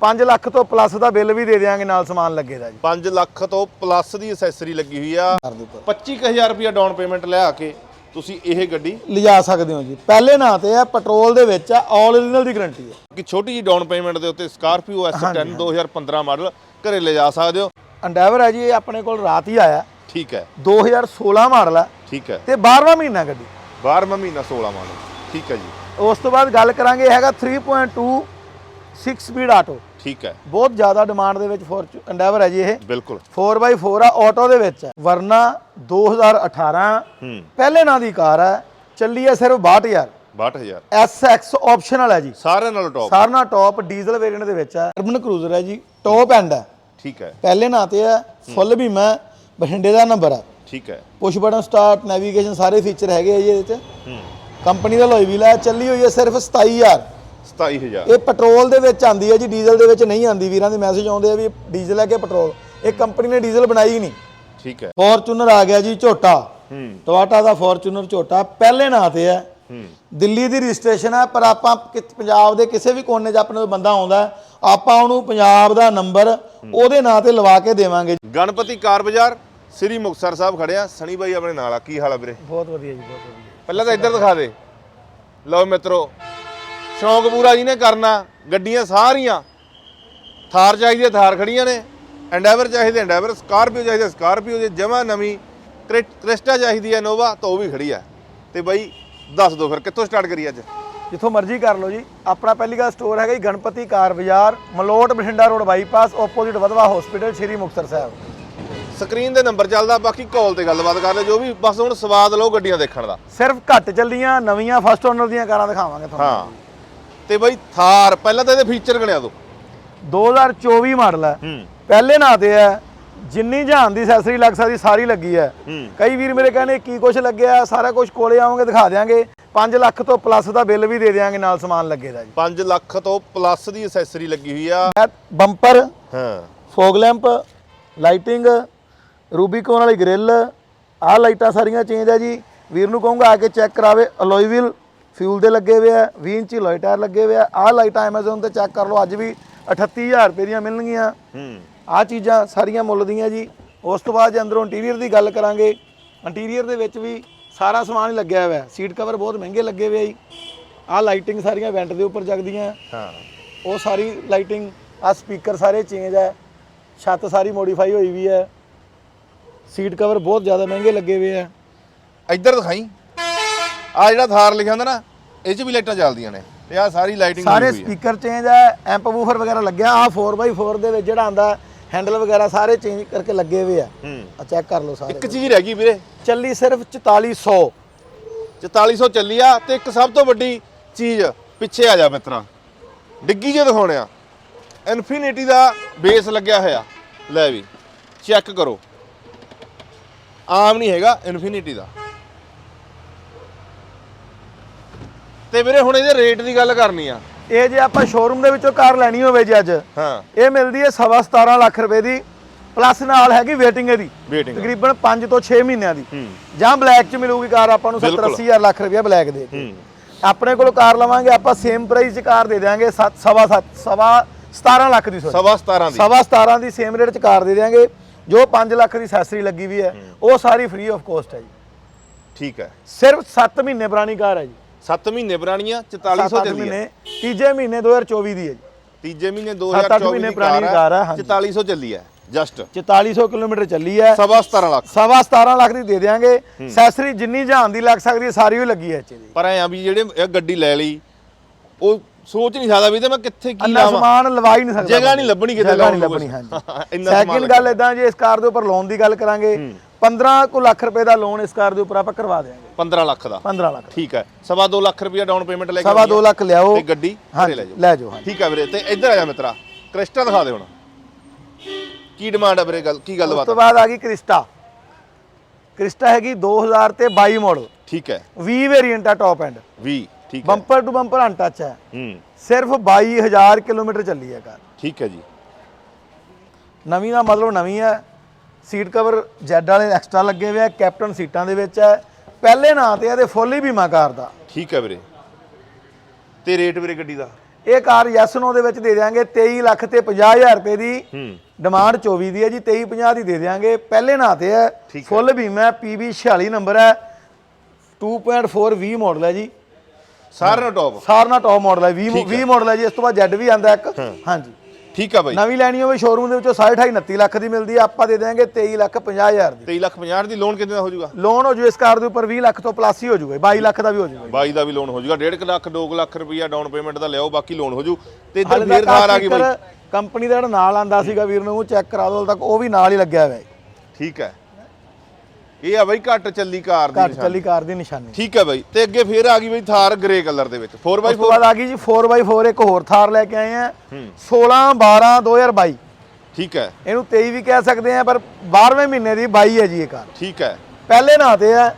5 ਲੱਖ ਤੋਂ ਪਲੱਸ ਦਾ ਬਿੱਲ ਵੀ ਦੇ ਦੇਵਾਂਗੇ ਨਾਲ ਸਮਾਨ ਲੱਗੇ ਦਾ ਜੀ। 5 ਲੱਖ ਤੋਂ ਪਲੱਸ ਦੀ ਐਸੈਸਰੀ ਲੱਗੀ ਹੋਈ ਆ। ਕਰ ਦੇ ਉੱਪਰ। 25000 ਰੁਪਇਆ ਡਾਊਨ ਪੇਮੈਂਟ ਲਿਆ ਕੇ ਤੁਸੀਂ ਇਹ ਗੱਡੀ ਲਿਜਾ ਸਕਦੇ ਹੋ ਜੀ। ਪਹਿਲੇ ਨਾਂ ਤੇ ਆ ਪੈਟਰੋਲ ਦੇ ਵਿੱਚ ਆ 올 ਓਰੀਜਨਲ ਦੀ ਗਾਰੰਟੀ ਹੈ। ਕਿ ਛੋਟੀ ਜੀ ਡਾਊਨ ਪੇਮੈਂਟ ਦੇ ਉੱਤੇ ਸਕਾਰਪੀਓ S10 2015 ਮਾਡਲ ਘਰੇ ਲੈ ਜਾ ਸਕਦੇ ਹੋ। ਅੰਡੈਵਰ ਹੈ ਜੀ ਇਹ ਆਪਣੇ ਕੋਲ ਰਾਤ ਹੀ ਆਇਆ। ਠੀਕ ਹੈ। 2016 ਮਾਡਲ ਹੈ ਠੀਕ ਹੈ। ਤੇ 12ਵਾਂ ਮਹੀਨਾ ਗੱਡੀ। 12ਵਾਂ ਮਹੀਨਾ 16 ਮਾਡਲ ਠੀਕ ਹੈ ਜੀ। ਉਸ ਤੋਂ ਬਾਅਦ ਗੱਲ ਕਰਾਂਗੇ ਹੈਗਾ 3.2 6 ਸਪੀਡ ਆਟੋ ਠੀਕ ਹੈ। ਬਹੁਤ ਜ਼ਿਆਦਾ ਡਿਮਾਂਡ ਦੇ ਵਿੱਚ ਫੋਰਚੂ ਅੰਡੈਵਰ ਹੈ ਜੀ ਇਹ। ਬਿਲਕੁਲ। 4x4 ਆ ਆਟੋ ਦੇ ਵਿੱਚ ਹੈ। ਵਰਨਾ 2018 ਹੂੰ। ਪਹਿਲੇ ਨਾਂ ਦੀ ਕਾਰ ਹੈ। ਚੱਲੀ ਹੈ ਸਿਰਫ 62000 62000 SX ਆਪਸ਼ਨਲ ਹੈ ਜੀ। ਸਾਰਿਆਂ ਨਾਲੋਂ ਟੌਪ ਸਾਰਨਾ ਟੌਪ ਡੀਜ਼ਲ ਵੇਰੀਐਂਟ ਦੇ ਵਿੱਚ ਹੈ। ਅਰਬਨ ਕਰੂਜ਼ਰ ਹੈ ਜੀ। ਟੌਪ ਐਂਡ ਹੈ। ਠੀਕ ਹੈ। ਪਹਿਲੇ ਨਾਂ ਤੇ ਹੈ। ਫੁੱਲ ਬੀਮਾ ਹੈ, ਬਠਿੰਡੇ ਦਾ ਨੰਬਰ ਹੈ। ਠੀਕ ਹੈ। ਪੁਸ਼ ਬਟਨ ਸਟਾਰਟ ਨੈਵੀਗੇਸ਼ਨ ਸਾਰੇ ਫੀਚਰ ਹੈਗੇ ਆ ਜੀ ਇਹਦੇ ਚ। ਹੂੰ। ਕੰਪਨੀ ਦਾ ਲੋਈ ਵੀਲ ਹੈ। ਚੱਲੀ ਹੋਈ ਹੈ ਸਿਰਫ 27000 27000 ਇਹ ਪੈਟਰੋਲ ਦੇ ਵਿੱਚ ਆਂਦੀ ਹੈ ਜੀ ਡੀਜ਼ਲ ਦੇ ਵਿੱਚ ਨਹੀਂ ਆਂਦੀ ਵੀਰਾਂ ਦੇ ਮੈਸੇਜ ਆਉਂਦੇ ਆ ਵੀ ਡੀਜ਼ਲ ਹੈ ਕਿ ਪੈਟਰੋਲ? ਇਹ ਕੰਪਨੀ ਨੇ ਡੀਜ਼ਲ ਬਣਾਈ ਹੀ ਨਹੀਂ। ਠੀਕ ਹੈ। ਫੋਰਚੂਨਰ ਆ ਗਿਆ ਜੀ ਝੋਟਾ। ਹੂੰ। ਟੋਇਟਾ ਦਾ ਫੋਰਚੂਨਰ ਝੋਟਾ। ਪਹਿਲੇ ਨਾਂ ਤੇ ਹੈ। ਹੂੰ। ਦਿੱਲੀ ਦੀ ਰਜਿਸਟ੍ਰੇਸ਼ਨ ਹੈ ਪਰ ਆਪਾਂ ਪੰਜਾਬ ਦੇ ਕਿਸੇ ਵੀ ਕੋਨੇ 'ਚ ਆਪਣੇ ਕੋਲ ਬੰਦਾ ਆਉਂਦਾ ਆਪਾਂ ਉਹਨੂੰ ਪੰਜਾਬ ਦਾ ਨੰਬਰ ਉਹਦੇ ਨਾਂ ਤੇ ਲਵਾ ਕੇ ਦੇਵਾਂਗੇ। ਗਣਪਤੀ ਕਾਰ ਬਾਜ਼ਾਰ ਸ੍ਰੀ ਮੁਕਤਸਰ ਸਾਹਿਬ ਖੜਿਆ। ਸਣੀ ਬਾਈ ਆਪਣੇ ਨਾਲ ਆ। ਕੀ ਹਾਲ ਆ ਵੀਰੇ? ਬਹੁਤ ਵਧੀਆ ਜੀ ਬਹੁਤ ਵਧੀਆ। ਪਹਿਲਾਂ ਤਾਂ ਇੱਧਰ ਦਿਖਾ ਦੇ। ਲਓ ਮਿੱਤਰੋ ਸ਼ੌਂਕ ਪੂਰਾ ਜੀ ਨੇ ਕਰਨਾ ਗੱਡੀਆਂ ਸਾਰੀਆਂ। ਥਾਰ ਚਾਹੀਦੀ ਹੈ ਥਾਰ ਖੜੀਆਂ ਨੇ। ਐਂਡੈਵਰ ਚਾਹੀਦੇ ਐਂਡੈਵਰ ਸਕਾਰਪੀਓ ਚਾਹੀਦੀ ਸਕਾਰਪੀਓ ਜੇ ਜਮਾ ਨਵੀਂ ਕ੍ਰਿ- ਕ੍ਰਿਸਟਾ ਚਾਹੀਦੀ ਹੈ ਨੋਵਾ ਤਾਂ ਉਹ ਵੀ ਖੜੀ ਹੈ। ਤੇ ਬਾਈ ਦੱਸ ਦਿਓ ਫਿਰ ਕਿੱਥੋਂ ਸਟਾਰਟ ਕਰੀਏ ਅੱਜ? ਜਿੱਥੋਂ ਮਰਜ਼ੀ ਕਰ ਲਓ ਜੀ। ਆਪਣਾ ਪਹਿਲੀ ਗੱਲ ਸਟੋਰ ਹੈਗਾ ਜੀ Ganpati car Bazaar Malout Bathinda road bypass opposite Wadhwa hospital Shri Muktsar Sahib. Screen ਦੇ ਨੰਬਰ ਚੱਲਦਾ ਬਾਕੀ ਕਾਲ ਤੇ ਗੱਲਬਾਤ ਕਰ ਲਿਓ ਜੋ ਵੀ ਬਸ ਹੁਣ ਸਵਾਦ ਲਓ ਗੱਡੀਆਂ ਦੇਖਣ ਦਾ। ਸਿਰਫ ਘੱਟ ਚੱਲੀਆਂ ਨਵੀਆਂ ਫਸਟ ਓਨਰ ਦੀਆਂ ਕਾਰਾਂ ਦਿਖਾਵਾਂਗੇ ਤੁਹਾਨੂੰ। ਹਾਂ। ਤੇ ਬਾਈ ਥਾਰ ਪਹਿਲਾਂ ਤਾਂ ਇਹਦੇ ਫੀਚਰ ਗਣਿਆ ਦੋ। 2024 ਮਾਡਲ ਹੈ। ਹੂੰ। ਪਹਿਲੇ ਨਾਂ ਤੇ ਹੈ ਜਿੰਨੀ ਜਹਾਨ ਦੀ ਐਕਸੈਸਰੀ ਲੱਗ ਸਕਦੀ ਸਾਰੀ ਲੱਗੀ ਹੈ। ਹੂੰ। ਕਈ ਵੀਰ ਮੇਰੇ ਕਹਿੰਦੇ ਕੀ ਕੁਝ ਲੱਗਿਆ ਸਾਰਾ ਕੁਝ ਕੋਲੇ ਆਵਾਂਗੇ ਦਿਖਾ ਦਿਆਂਗੇ। 5 ਲੱਖ ਤੋਂ ਪਲੱਸ ਦਾ ਬਿੱਲ ਵੀ ਦੇ ਦਿਆਂਗੇ ਨਾਲ ਸਮਾਨ ਲੱਗੇ ਦਾ ਜੀ। 5 ਲੱਖ ਤੋਂ ਪਲੱਸ ਦੀ ਐਸੈਸਰੀ ਲੱਗੀ ਹੋਈ ਆ। ਬੰਪਰ ਹਾਂ। ਫੋਗ ਲੈਂਪ ਲਾਈਟਿੰਗ ਰੂਬੀਕੋਨ ਵਾਲੀ ਗ੍ਰਿਲ ਆਹ ਲਾਈਟਾਂ ਸਾਰੀਆਂ ਚੇਂਜ ਹੈ ਜੀ। ਵੀਰ ਨੂੰ ਕਹੂੰਗਾ ਆ ਕੇ ਚੈੱਕ ਕਰਾਵੇ ਅਲੋਈ ਵੀਲ ਫਿਊਲ ਦੇ ਲੱਗੇ ਹੋਏ ਆ 20 ਇੰਚੀ ਲੋਈ ਟਾਇਰ ਲੱਗੇ ਹੋਏ ਆ। ਆਹ ਲਾਈਟਾਂ Amazon ਤੇ ਚੈੱਕ ਕਰ ਲਓ ਅੱਜ ਵੀ 38000 ਰੁਪਏ ਦੀਆਂ ਮਿਲਣਗੀਆਂ। ਹੂੰ। ਆਹ ਚੀਜ਼ਾਂ ਸਾਰੀਆਂ ਮੁੱਲ ਦੀਆਂ ਜੀ। ਉਸ ਤੋਂ ਬਾਅਦ ਜੇ ਅੰਦਰੋਂ ਇੰਟੀਰੀਅਰ ਦੀ ਗੱਲ ਕਰਾਂਗੇ। ਇੰਟੀਰੀਅਰ ਦੇ ਵਿੱਚ ਵੀ ਸਾਰਾ ਸਮਾਨ ਹੀ ਲੱਗਿਆ ਹੋਇਆ। ਸੀਟ ਕਵਰ ਬਹੁਤ ਮਹਿੰਗੇ ਲੱਗੇ ਹੋਏ ਆ ਜੀ। ਆਹ ਲਾਈਟਿੰਗ ਸਾਰੀਆਂ ਵੈਂਟ ਦੇ ਉੱਪਰ ਜਗਦੀਆਂ। ਹਾਂ। ਉਹ ਸਾਰੀ ਲਾਈਟਿੰਗ ਆ ਸਪੀਕਰ ਸਾਰੇ ਚੇਂਜ ਹੈ ਛੱਤ ਸਾਰੀ ਮੋਡੀਫਾਈ ਹੋਈ ਵੀ ਹੈ ਸੀਟ ਕਵਰ ਬਹੁਤ ਜ਼ਿਆਦਾ ਮਹਿੰਗੇ ਲੱਗੇ ਹੋਏ ਆ। ਇੱਧਰ ਦਿਖਾਈ। ਆ ਜਿਹੜਾ ਥਾਰ ਲਿਖਿਆ ਹੁੰਦਾ ਨਾ ਇਹ 'ਚ ਵੀ ਲਾਈਟਾਂ ਚੱਲਦੀਆਂ ਨੇ ਤੇ ਆ ਸਾਰੀ ਲਾਈਟਿੰਗ ਸਾਰੇ ਹੋਈ ਹੋਈ ਹੈ ਸਪੀਕਰ ਚੇਂਜ ਹੈ ਐਂਪ ਵੂਫਰ ਵਗੈਰਾ ਲੱਗਿਆ ਆ 4x4 ਦੇ ਵਿੱਚ ਜਿਹੜਾ ਆਂਦਾ ਹੈਂਡਲ ਵਗੈਰਾ ਸਾਰੇ ਚੇਂਜ ਕਰਕੇ ਲੱਗੇ ਹੋਏ ਆ। ਹੂੰ। ਆ ਚੈੱਕ ਕਰ ਲਓ ਸਾਰੇ ਇੱਕ ਚੀਜ਼ ਰਹਿ ਗਈ ਵੀਰੇ। ਚੱਲੀ ਸਿਰਫ 4400 4400 ਚੱਲੀ ਆ ਤੇ ਇੱਕ ਸਭ ਤੋਂ ਵੱਡੀ ਚੀਜ਼ ਪਿੱਛੇ ਆ ਜਾ ਮਿੱਤਰਾ। ਡਿੱਗੀ ਜੇ ਦਿਖਾਉਣਿਆ ਇਨਫਿਨਿਟੀ ਦਾ ਬੇਸ ਲੱਗਿਆ ਹੋਇਆ। ਲੈ ਵੀ ਚੈੱਕ ਕਰੋ। ਆਮ ਨਹੀਂ ਹੈਗਾ ਇਨਫਿਨਿਟੀ ਦਾ। ਤੇ ਵੀਰੇ ਹੁਣ ਇਹਦੇ ਰੇਟ ਦੀ ਗੱਲ ਕਰਨੀ ਆ। ਇਹ ਜੇ ਆਪਾਂ ਸ਼ੋਰੂਮ ਦੇ ਵਿੱਚੋਂ ਕਾਰ ਲੈਣੀ ਹੋਵੇ ਜੀ ਅੱਜ ਹਾਂ। ਇਹ ਮਿਲਦੀ ਹੈ ਸਵਾ 17 ਲੱਖ ਰੁਪਏ ਦੀ ਪਲੱਸ ਨਾਲ ਹੈਗੀ ਵੇਟਿੰਗ ਇਹਦੀ। ਵੇਟਿੰਗ ਤਕਰੀਬਨ 5 ਤੋਂ 6 ਮਹੀਨਿਆਂ ਦੀ। ਜਾਂ ਬਲੈਕ ਚ ਮਿਲੂਗੀ ਕਾਰ ਆਪਾਂ ਨੂੰ 70 ਬਿਲਕੁਲ। 80 ਹਜ਼ਾਰ ਲੱਖ ਰੁਪਇਆ ਬਲੈਕ ਦੇ। ਆਪਣੇ ਕੋਲ ਕਾਰ ਲਵਾਂਗੇ ਆਪਾਂ ਸੇਮ ਪ੍ਰਾਈਸ 'ਚ ਕਾਰ ਦੇ ਦਿਆਂਗੇ ਸੱਤ- ਸਵਾ ਸੱਤ ਸਵਾ 17 ਲੱਖ ਦੀ ਸਵਾ 17 ਦੀ। ਸਵਾ 17 ਦੀ ਸੇਮ ਰੇਟ 'ਚ ਕਾਰ ਦੇ ਦਿਆਂਗੇ ਜੋ 5 ਲੱਖ ਦੀ ਐਕਸੈਸਰੀ ਲੱਗੀ ਵੀ ਹੈ ਉਹ ਸਾਰੀ ਫ੍ਰੀ ਆਫ ਕੋਸਟ ਹੈ ਜੀ। ਠੀਕ ਹੈ। ਸਿਰਫ 7 ਮਹੀਨੇ ਪੁਰਾਣੀ ਕਾਰ ਹੈ ਜੀ। 7 ਮਹੀਨੇ ਪੁਰਾਣੀਆਂ 4400 7 ਚੱਲੀ ਹੈ ਮਹੀਨੇ ਤੀਜੇ ਮਹੀਨੇ 2024 ਦੀ ਹੈ ਜੀ। ਤੀਜੇ ਮਹੀਨੇ ਸੱਤ ਅੱਠ 2024 ਮਹੀਨੇ ਦੀ ਪੁਰਾਣੀ ਕਾਰ ਹੈ, ਹਾਂਜੀ। 4400 ਚੱਲੀ ਹੈ ਜਸਟ 4400 ਕਿਲੋਮੀਟਰ ਚੱਲੀ ਹੈ। ਸਵਾ 17 ਲੱਖ। ਸਵਾ 17 ਲੱਖ ਦੀ ਦੇ ਦਿਆਂਗੇ। ਐਕਸੈਸਰੀ ਜਿੰਨੀ ਜਹਾਨ ਦੀ ਲੱਗ ਸਕਦੀ ਹੈ ਸਾਰੀ ਉਹ ਲੱਗੀ ਹੈ ਇੱਥੇ ਦੀ। ਪਰ ਐ ਆ ਵੀ ਜਿਹੜੇ ਇਹ ਗੱਡੀ ਲੈ ਲਈ ਉਹ ਸੋਚ ਨਹੀਂ ਸਕਦਾ ਵੀ ਤੇ ਮੈਂ ਕਿੱਥੇ ਕੀ ਅੰਨਾ ਲਾਵਾਂ। ਸਮਾਨ ਲਵਾ ਹੀ ਨਹੀਂ ਸਕਦਾ ਜਗ੍ਹਾ ਨਹੀਂ ਲੱਭਣੀ ਕਿਤੇ ਜਗ੍ਹਾ ਨਹੀਂ ਲਾਉਣ ਨੂੰ ਲੱਭਣੀ। ਹਾਂਜੀ। ਇੰਨਾ ਸਮਾਨ ਸੈਕਿੰਡ ਗੱਲ ਇਦਾਂ ਜੇ ਇਸ ਕਾਰ ਦੇ ਉੱਪਰ ਲੋਨ ਦੀ ਗੱਲ ਕਰਾਂਗੇ 15 ਕੁ ਲੱਖ ਰੁਪਏ ਦਾ ਲੋਨ ਇਸ ਕਾਰ ਦੇ ਉੱਪਰ ਆਪਾਂ ਕਰਵਾ ਦੇਵਾਂਗੇ 15 ਲੱਖ ਦਾ। 15 ਲੱਖ ਠੀਕ ਹੈ। ਸਵਾ 2 ਲੱਖ ਰੁਪਇਆ ਡਾਊਨ ਪੇਮੈਂਟ ਲੈ ਕੇ ਸਵਾ ਆਉਣੀ ਦੋ ਹੈ ਲੱਖ ਲਿਆਓ। ਤੇ ਗੱਡੀ ਘਰੇ ਲੈ ਜਾਓ। ਲੈ ਜਾਓ ਠੀਕ ਹੈ ਵੀਰੇ ਤੇ ਇੱਧਰ ਆ ਜਾ ਮਿੱਤਰਾ। ਕ੍ਰਿਸਟਾ ਦਿਖਾ ਦੇ ਹੁਣ। ਕੀ ਡਿਮਾਂਡ ਹੈ ਵੀਰੇ ਗੱਲ ਕੀ ਉਸ ਗੱਲਬਾਤ ਤੋਂ ਹੈ? ਬਾਅਦ ਆ ਗਈ ਕ੍ਰਿਸਟਾ। ਕ੍ਰਿਸਟਾ ਹੈਗੀ 2000 ਤੇ 22 ਮਾਡਲ ਠੀਕ ਹੈ। 20 ਵੇਰੀਐਂਟ ਆ ਟੌਪ ਐਂਡ 20 ਠੀਕ ਹੈ। ਬੰਪਰ ਟੂ ਬੰਪਰ ਅਨਟੱਚ ਹੈ। ਹੂੰ। ਸਿਰਫ 22000 ਕਿਲੋਮੀਟਰ ਚੱਲੀ ਹੈ ਕਾਰ। ਠੀਕ ਹੈ ਜੀ। ਨਵੀਂ ਦਾ ਮਤਲਬ ਨਵੀਂ ਹੈ। ਸੀਟ ਕਵਰ ਜੈਡ ਵਾਲੇ ਐਕਸਟਰਾ ਲੱਗੇ ਹੋਏ ਆ ਕੈਪਟਨ ਸੀਟਾਂ ਦੇ ਵਿੱਚ ਹੈ। ਪਹਿਲੇ ਨਾਂ ਤੇ ਇਹਦੇ ਫੁੱਲ ਹੀ ਬੀਮਾ ਕਾਰ ਦਾ। ਠੀਕ ਹੈ ਵੀਰੇ। ਤੇ ਰੇਟ ਵੀਰੇ ਗੱਡੀ ਦਾ? ਇਹ ਕਾਰ ਯੈਸ ਨੋ ਦੇ ਵਿੱਚ ਦੇ ਦਿਆਂਗੇ 23 ਲੱਖ ਤੇ 50000 ਰੁਪਏ ਦੀ। ਹੂੰ। ਡਿਮਾਂਡ 24 ਦੀ ਹੈ ਜੀ 23 50 ਦੀ ਦੇ ਦਿਆਂਗੇ। ਪਹਿਲੇ ਨਾਂ ਤੇ ਹੈ। ਫੁੱਲ ਬੀਮਾ PB 46 ਨੰਬਰ ਹੈ। 2.4 V ਮਾਡਲ ਹੈ ਜੀ। ਸਾਰਿਆਂ ਨੂੰ ਟੌਪ ਸਾਰਨਾ ਟੌਪ ਮਾਡਲ ਹੈ 20 ਠੀਕ ਹੈ। 20 ਮਾਡਲ ਹੈ ਜੀ ਇਸ ਤੋਂ ਬਾਅਦ Z ਵੀ ਆਂਦਾ ਇੱਕ। ਹਾਂਜੀ। ਠੀਕ ਆ ਬਾਈ। ਨਵੀਂ ਲੈਣੀ ਹੋਵੇ ਸ਼ੋਰੂਮ ਦੇ ਵਿੱਚੋਂ 28 29 ਲੱਖ ਦੀ ਮਿਲਦੀ ਹੈ ਆਪਾਂ ਦੇ ਦਿਆਂਗੇ 23 ਲੱਖ 50000 ਦੀ। 23 ਲੱਖ 50 ਦੀ ਲੋਨ ਕਿੰਨੇ ਦਾ ਹੋ ਜਾਊਗਾ? ਲੋਨ ਹੋ ਜੂ ਇਸ ਕਾਰ ਦੇ ਉੱਪਰ 20 ਲੱਖ ਤੋਂ ਪਲੱਸ ਹੀ ਹੋ ਜੂਗਾ 22 ਲੱਖ ਦਾ ਵੀ ਹੋ ਜੂਗਾ। ਬਾਈ ਦਾ ਵੀ ਲੋਨ ਹੋ ਜਾਊਗਾ 1.5 ਲੱਖ 2 ਲੱਖ ਰੁਪਈਆ ਡਾਊਨ ਪੇਮੈਂਟ ਦਾ ਲਿਆਓ ਬਾਕੀ ਲੋਨ ਹੋ ਜੂ। ਤੇ ਇੱਧਰ ਫੇਰ ਥਾਰ ਆ ਗਈ ਬਾਈ। ਕੰਪਨੀ ਦਾ ਜਿਹੜਾ ਨਾਲ ਆਂਦਾ ਸੀਗਾ ਵੀਰ ਨੂੰ ਉਹ ਚੈੱਕ ਕਰਾ ਦੋ ਹਾਲੇ ਤੱਕ ਉਹ ਵੀ ਨਾਲ ਹੀ ਲੱਗਿਆ ਹੋਇਆ ਹੈ। ਠੀਕ ਹੈ। ਇਹ ਆ ਬਾਈ ਘੱਟ ਚੱਲੀ ਕਾਰ ਦੀ ਘੱਟ। ਚੱਲੀ ਕਾਰ ਦੀ ਨਿਸ਼ਾਨੀ। ਠੀਕ ਹੈ ਬਾਈ। ਤੇ ਅੱਗੇ ਫੇਰ ਆ ਗਈ ਬਾਈ ਥਾਰ ਗ੍ਰੇ ਕਲਰ ਦੇ ਵਿੱਚ। 4x4 ਉਸ ਤੋਂ ਬਾਅਦ ਆ ਗਈ ਜੀ 4x4 ਇੱਕ ਹੋਰ ਥਾਰ ਲੈ ਕੇ ਆਏ ਆ। 16 12 2022 ਠੀਕ ਹੈ। ਇਹਨੂੰ 23 ਵੀ ਕਹਿ ਸਕਦੇ ਆ ਪਰ 12ਵੇਂ ਮਹੀਨੇ ਦੀ 22 ਹੈ ਜੀ ਇਹ ਕਾਰ। ਠੀਕ ਹੈ। ਪਹਿਲੇ ਨਾਂ ਤੇ ਹੈ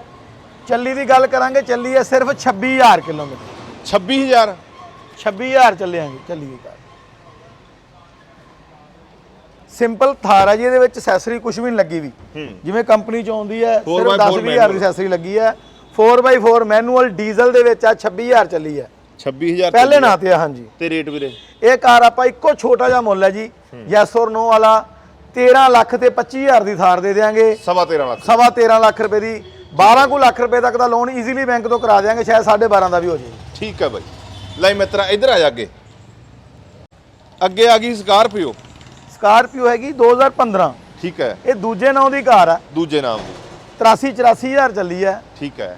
ਚੱਲੀ ਦੀ ਗੱਲ ਕਰਾਂਗੇ ਚੱਲੀ ਹੈ ਸਿਰਫ 26000 ਕਿਲੋਮੀਟਰ। 26000 26000 ਚੱਲਿਆਂਗੇ ਚੱਲੀ ਦੀ ਕਾਰ। ਸਿੰਪਲ ਥਾਰ ਹੈ ਜੀ ਇਹਦੇ ਵਿੱਚ ਐਕਸੈਸਰੀ ਕੁਝ ਵੀ ਨਹੀਂ ਲੱਗੀ ਵੀ। ਜਿਵੇਂ ਕੰਪਨੀ ਚ ਆਉਂਦੀ ਹੈ ਸਿਰਫ 4x4 10000 ਦੀ ਐਕਸੈਸਰੀ ਲੱਗੀ ਹੈ। 4x4 ਮੈਨੂਅਲ ਡੀਜ਼ਲ ਦੇ ਵਿੱਚ ਆ 26000 ਚੱਲੀ ਹੈ। 26000 ਪਹਿਲੇ ਨਾਂ ਤੇ ਆ ਹਾਂਜੀ। ਤੇ ਰੇਟ ਵੀਰੇ? ਇਹ ਕਾਰ ਆਪਾਂ ਇੱਕੋ ਛੋਟਾ ਜਿਹਾ ਮੁੱਲ ਹੈ ਜੀ ਯੈਸ ਨੋ ਵਾਲਾ। 13 ਲੱਖ ਤੇ 25000 ਦੀ ਥਾਰ ਦੇ ਦੇਾਂਗੇ ਸਵਾ 13 ਲੱਖ। ਸਵਾ 13 ਲੱਖ ਰੁਪਏ ਦੀ। 12 ਕੁ ਲੱਖ ਰੁਪਏ ਤੱਕ ਦਾ ਲੋਨ ਈਜ਼ੀਲੀ ਬੈਂਕ ਤੋਂ ਕਰਾ ਦੇਾਂਗੇ ਸ਼ਾਇਦ 12.5 ਦਾ ਵੀ ਹੋ ਜੇ ਠੀਕ ਹੈ ਬਾਈ। ਲੈ ਮਿੱਤਰਾ ਇੱਧਰ ਆ ਜਾ ਅੱਗੇ। ਅੱਗੇ ਆ ਗਈ ਸਕਾਰਪੀਓ ਸਕਾਰਪੀਓ ਹੈਗੀ 2015 ਠੀਕ ਹੈ। ਇਹ ਦੂਜੇ ਨਾਂ ਦੀ ਕਾਰ ਹੈ ਦੂਜੇ ਨਾਮ ਦੀ। 83 84000 ਚੱਲੀ ਹੈ। ਠੀਕ ਹੈ।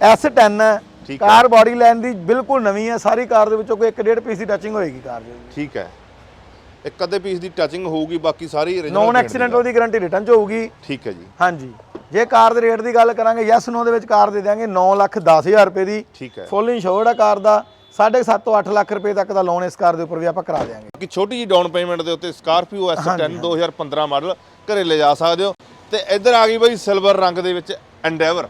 S10 ਹੈ। ਕਾਰ ਬਾਡੀ ਲਾਈਨ ਦੀ ਬਿਲਕੁਲ ਨਵੀਂ ਹੈ। ਸਾਰੀ ਕਾਰ ਦੇ ਵਿੱਚੋਂ ਕੋਈ 1.5 ਪੀਸ ਦੀ ਟੱਚਿੰਗ ਹੋਏਗੀ ਕਾਰ ਦੇ ਠੀਕ ਹੈ। ਇੱਕ ਅੱਧੇ ਪੀਸ ਦੀ ਟੱਚਿੰਗ ਹੋਊਗੀ ਬਾਕੀ ਸਾਰੀ original ਨੌਨ paint ਦੀ ਐਕਸੀਡੈਂਟਲ ਦੀ ਗਾਰੰਟੀ ਰਿਟਰਨ ਚ ਹੋਊਗੀ। ਠੀਕ ਹੈ ਜੀ। ਹਾਂਜੀ। ਜੇ ਕਾਰ ਦੇ ਰੇਟ ਦੀ ਗੱਲ ਕਰਾਂਗੇ ਯੈਸ ਨੋ ਦੇ ਵਿੱਚ ਕਾਰ ਦੇ ਦਿਆਂਗੇ 9 ਲੱਖ 10000 ਰੁਪਏ ਦੀ। ਠੀਕ ਹੈ। ਫੁੱਲ ਇੰਸ਼ੋਰਡ ਹੈ ਕਾਰ ਦਾ। 7.5 ਤੋਂ 8 ਲੱਖ ਰੁਪਏ ਤੱਕ ਦਾ ਲੋਨ ਇਸ ਕਾਰ ਦੇ ਉੱਪਰ ਵੀ ਆਪਾਂ ਕਰਾ ਦਿਆਂਗੇ। ਕਿ ਛੋਟੀ ਜੀ ਡਾਊਨ ਪੇਮੈਂਟ ਦੇ ਉੱਤੇ ਸਕਾਰਪੀਓ S10 2015 ਮਾਡਲ ਘਰੇ ਲੈ ਜਾ ਸਕਦੇ ਹੋ। ਤੇ ਇੱਧਰ ਆ ਗਈ ਬਾਈ ਸਿਲਵਰ ਰੰਗ ਦੇ ਵਿੱਚ ਐਂਡੇਵਰ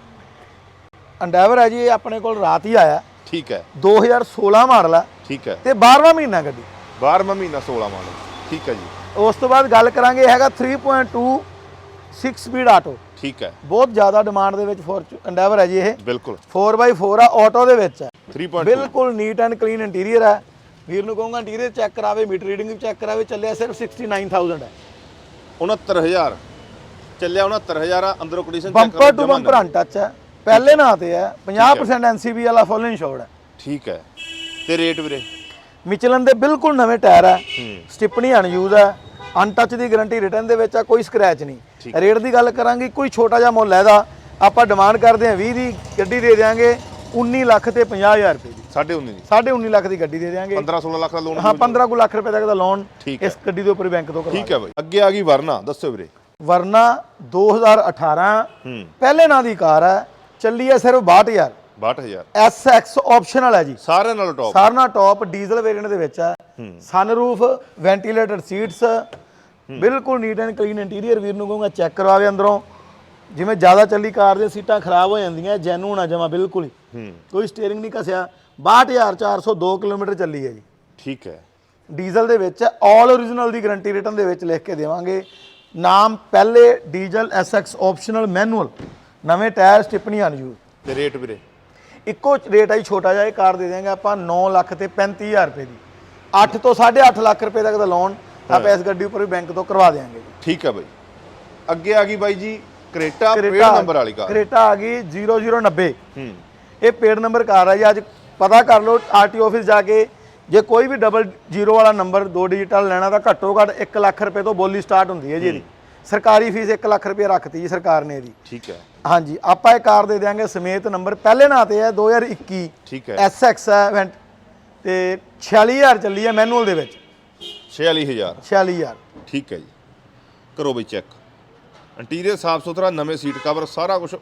ਅੰਡੈਵਰ ਹੈ ਜੀ ਇਹ ਆਪਣੇ ਕੋਲ ਰਾਤ ਹੀ ਆਇਆ। ਠੀਕ ਹੈ। 2016 ਮਾਡਲ ਹੈ। ਠੀਕ ਹੈ। ਤੇ 12ਵਾਂ ਮਹੀਨਾ ਗੱਡੀ। 12ਵਾਂ ਮਹੀਨਾ 16 ਮਾਡਲ ਠੀਕ ਹੈ ਜੀ। ਉਸ ਤੋਂ ਬਾਅਦ ਗੱਲ ਕਰਾਂਗੇ ਹੈਗਾ 3.2 6 ਸਪੀਡ ਆਟੋ ਠੀਕ ਹੈ। ਬਹੁਤ ਜ਼ਿਆਦਾ ਡਿਮਾਂਡ ਦੇ ਵਿੱਚ ਫੋਰਚੂ ਅੰਡੈਵਰ ਹੈ ਜੀ ਇਹ। ਬਿਲਕੁਲ। 4x4 ਆ ਆਟੋ ਦੇ ਵਿੱਚ ਹੈ। 3.2 ਬਿਲਕੁਲ ਨੀਟ ਐਂਡ ਕਲੀਨ ਇੰਟੀਰੀਅਰ ਹੈ। ਵੀਰ ਨੂੰ ਕਹੂੰਗਾ ਇੰਟੀਰੀਅਰ ਚੈੱਕ ਕਰਾਵੇ ਮੀਟਰ ਰੀਡਿੰਗ ਵੀ ਚੈੱਕ ਕਰਾਵੇ ਚੱਲਿਆ ਸਿਰਫ 69000 ਹੈ। 69000 ਚੱਲਿਆ 69000 ਆ ਅੰਦਰੋਂ condition check bumper to bumper untouch ਹੈ ਪਹਿਲੇ ਨਾਂ ਤੇ ਹੈ 50% ਐਨਸੀਬੀ ਵਾਲਾ ਫੁੱਲ ਇੰਸ਼ੋਰਡ ਹੈ। ਠੀਕ ਹੈ। ਤੇ ਰੇਟ ਵੀਰੇ? ਮਿਚਲਨ ਦੇ ਬਿਲਕੁਲ ਨਵੇਂ ਟਾਇਰ ਹੈ। ਸਟਿਪਨੀ ਅਨਯੂਜ਼ ਹੈ। ਅਨਟੱਚ ਦੀ ਗਾਰੰਟੀ ਰਿਟਰਨ ਦੇ ਵਿੱਚ ਆ ਕੋਈ ਸਕ੍ਰੈਚ ਨਹੀਂ। ਰੇਟ ਦੀ ਗੱਲ ਕਰਾਂਗੇ ਕੋਈ ਛੋਟਾ ਜਿਹਾ ਮੁੱਲ ਹੈ ਇਹਦਾ। ਆਪਾਂ ਡਿਮਾਂਡ ਕਰਦੇ ਹਾਂ 20 ਦੀ ਗੱਡੀ ਦੇ ਦੇਵਾਂਗੇ 19 ਲੱਖ ਤੇ 50000 ਰੁਪਏ ਦੀ। 19.5 ਦੀ 19.5 ਲੱਖ ਦੀ ਗੱਡੀ ਦੇ ਦੇਵਾਂਗੇ 15 16 ਲੱਖ ਦਾ ਲੋਨ ਹਾਂ 15 ਕੁ ਲੱਖ ਰੁਪਏ ਤੱਕ ਦਾ ਲੋਨ ਠੀਕ ਹੈ। ਇਸ ਗੱਡੀ ਦੇ ਉੱਪਰ ਬੈਂਕ ਤੋਂ ਕਰਵਾ ਠੀਕ ਹੈ ਬਾਈ। ਅੱਗੇ ਆ ਗਈ ਵਰਨਾ ਦੱਸੋ ਵੀਰੇ। ਵਰਨਾ 2018 ਹੂੰ। ਪਹਿਲੇ ਨਾਂ ਦੀ ਕਾਰ ਹੈ। ਚੱਲੀ ਹੈ ਸਿਰਫ 62000 62000 SX ਆਪਸ਼ਨਲ ਹੈ ਜੀ। ਸਾਰਿਆਂ ਨਾਲੋਂ ਟੌਪ ਸਾਰਨਾ ਟੌਪ ਡੀਜ਼ਲ ਵੇਰੀਐਂਟ ਦੇ ਵਿੱਚ ਹੈ। ਸਨਰੂਫ ਵੈਂਟੀਲੇਟਡ ਸੀਟਸ ਬਿਲਕੁਲ ਨੀਟ ਐਂਡ ਕਲੀਨ ਇੰਟੀਰੀਅਰ ਵੀਰ ਨੂੰ ਕਹੂੰਗਾ ਚੈੱਕ ਕਰਵਾਵੇ ਅੰਦਰੋਂ। ਜਿਵੇਂ ਜ਼ਿਆਦਾ ਚੱਲੀ ਕਾਰ ਦੀਆਂ ਸੀਟਾਂ ਖਰਾਬ ਹੋ ਜਾਂਦੀਆਂ ਜੈਨੂਨ ਆ ਜਮਾ ਬਿਲਕੁਲ ਹੀ। ਕੋਈ ਸਟੀਅਰਿੰਗ ਨਹੀਂ ਕਸਿਆ। 62402 ਕਿਲੋਮੀਟਰ ਚੱਲੀ ਹੈ ਜੀ। ਠੀਕ ਹੈ। ਡੀਜ਼ਲ ਦੇ ਵਿੱਚ ਆਲ ਓਰੀਜਨਲ ਦੀ ਗਾਰੰਟੀ ਰਿਟਰਨ ਦੇ ਵਿੱਚ ਲਿਖ ਕੇ ਦੇਵਾਂਗੇ। ਨਾਮ ਪਹਿਲੇ ਡੀਜ਼ਲ SX ਆਪਸ਼ਨਲ ਮੈਨੂਅਲ ਨਵੇਂ ਟਾਇਰ ਸਟਿਪਨੀ ਅਨਯੂਜ਼ ਤੇ ਰੇਟ ਵੀਰੇ? ਇੱਕੋ ਰੇਟ ਆਈ ਛੋਟਾ ਜਿਹਾ ਇਹ ਕਾਰ ਦੇ ਦੇਵਾਂਗੇ ਆਪਾਂ 9 ਲੱਖ ਤੇ 35000 ਰੁਪਏ ਦੀ। 8 ਤੋਂ 8.5 ਲੱਖ ਰੁਪਏ ਤੱਕ ਦਾ ਲੋਨ ਆਪਾਂ ਇਸ ਗੱਡੀ ਉੱਪਰ ਵੀ ਬੈਂਕ ਤੋਂ ਕਰਵਾ ਦੇਵਾਂਗੇ ਜੀ। ਠੀਕ ਹੈ ਬਾਈ। ਅੱਗੇ ਆ ਗਈ ਬਾਈ ਜੀ ਕਰੇਟਾ ਪੇੜ ਨੰਬਰ ਵਾਲੀ ਕਾਰ। ਕਰੇਟਾ ਆ ਗਈ 0090 ਹੂੰ। ਇਹ ਪੇਡ ਨੰਬਰ ਕਾਰ ਹੈ ਜੀ ਅੱਜ ਪਤਾ ਕਰ ਲਓ ਆਰਟੀਓ ਆਫਿਸ ਜਾ ਕੇ ਜੇ ਕੋਈ ਵੀ ਡਬਲ ਜ਼ੀਰੋ ਵਾਲਾ ਨੰਬਰ ਦੋ ਡਿਜੀਟਲ ਲੈਣਾ ਤਾਂ ਘੱਟੋ ਘੱਟ 1 ਲੱਖ ਰੁਪਏ ਤੋਂ ਬੋਲੀ ਸਟਾਰਟ ਹੁੰਦੀ ਹੈ ਜੀ ਇਹਦੀ। ਸਰਕਾਰੀ ਫੀਸ 1 ਲੱਖ ਰੁਪਏ ਰੱਖਤੀ ਜੀ ਸਰਕਾਰ ਨੇ ਇਹਦੀ। ਠੀਕ ਹੈ। ਹਾਂਜੀ ਆਪਾਂ ਇਹ ਕਾਰ ਦੇ ਦਿਆਂਗੇ ਸਮੇਤ ਨੰਬਰ। ਪਹਿਲੇ ਨਾਂ ਤੇ ਹੈ 2021 ਠੀਕ ਹੈ। SX ਹੈ ਤੇ 46000 ਚੱਲੀ ਹੈ ਮੈਨੂਅਲ ਦੇ ਵਿੱਚ। 46000 46000 ਠੀਕ ਹੈ ਜੀ। ਕਰੋ ਬਈ ਚੈੱਕ ਇੰਟੀਰੀਅਰ ਸਾਫ਼ ਸੁਥਰਾ ਨਵੇਂ ਸੀਟ ਕਵਰ ਸਾਰਾ ਕੁਝ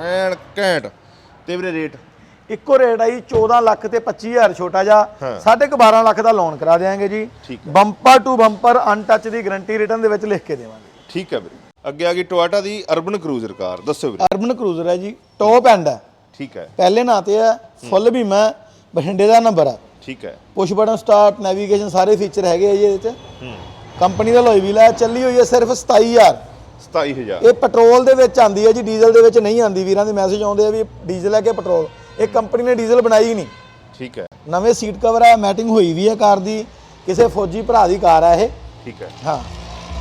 ਐਨ ਘੈਂਟ। ਤੇ ਵੀਰੇ ਰੇਟ ਇੱਕੋ ਰੇਟ ਆਈ 14 ਲੱਖ ਤੇ 25000 ਛੋਟਾ ਜਿਹਾ। ਹਾਂ। ਸਾਢੇ ਕੁ 12 ਲੱਖ ਦਾ ਲੋਨ ਕਰਾ ਦੇਵਾਂਗੇ ਜੀ। ਬੰਪਰ ਟੂ ਬੰਪਰ ਅਨਟੱਚ ਦੀ ਗਾਰੰਟੀ ਰਿਟਰਨ ਦੇ ਵਿੱਚ ਲਿਖ ਕੇ ਦੇਵਾਂਗੇ। ਠੀਕ ਹੈ ਵੀਰੇ। ਅੱਗੇ ਆ ਗਈ ਟੋਇਟਾ ਦੀ ਅਰਬਨ ਕਰੂਜ਼ਰ ਕਾਰ ਦੱਸੋ ਵੀਰੇ। ਅਰਬਨ ਕਰੂਜ਼ਰ ਹੈ ਜੀ ਟੌਪ ਐਂਡ ਹੈ। ਠੀਕ ਹੈ। ਪਹਿਲੇ ਨਾਂ ਤੇ ਹੈ ਫੁੱਲ ਬੀਮਾ ਹੈ, ਬਠਿੰਡੇ ਦਾ ਨੰਬਰ ਹੈ। ਠੀਕ ਹੈ। ਪੁਸ਼ ਬਟਨ ਸਟਾਰਟ ਨੈਵੀਗੇਸ਼ਨ ਸਾਰੇ ਫੀਚਰ ਹੈਗੇ ਆ ਜੀ ਇਹਦੇ 'ਚ। ਹੂੰ। ਕੰਪਨੀ ਦਾ ਲੋਈ ਵੀਲ ਚੱਲੀ ਹੋਈ ਹੈ ਸਿਰਫ 27000 27000 ਇਹ ਪੈਟਰੋਲ ਦੇ ਵਿੱਚ ਆਂਦੀ ਹੈ ਜੀ ਡੀਜ਼ਲ ਦੇ ਵਿੱਚ ਨਹੀਂ ਆਂਦੀ ਵੀਰਾਂ ਦੇ ਮੈਸੇਜ ਆਉਂਦੇ ਆ ਵੀ ਡੀਜ਼ਲ ਹੈ ਕਿ ਪੈਟਰੋਲ? ਇਹ ਕੰਪਨੀ ਨੇ ਡੀਜ਼ਲ ਬਣਾਈ ਹੀ ਨਹੀਂ। ਠੀਕ ਹੈ। ਨਵੇਂ ਸੀਟ ਕਵਰ ਹੈ ਮੈਟਿੰਗ ਹੋਈ ਵੀ ਹੈ ਕਾਰ ਦੀ। ਕਿਸੇ ਫੌਜੀ ਭਰਾ ਦੀ ਕਾਰ ਹੈ ਇਹ। ਠੀਕ ਹੈ। ਹਾਂ।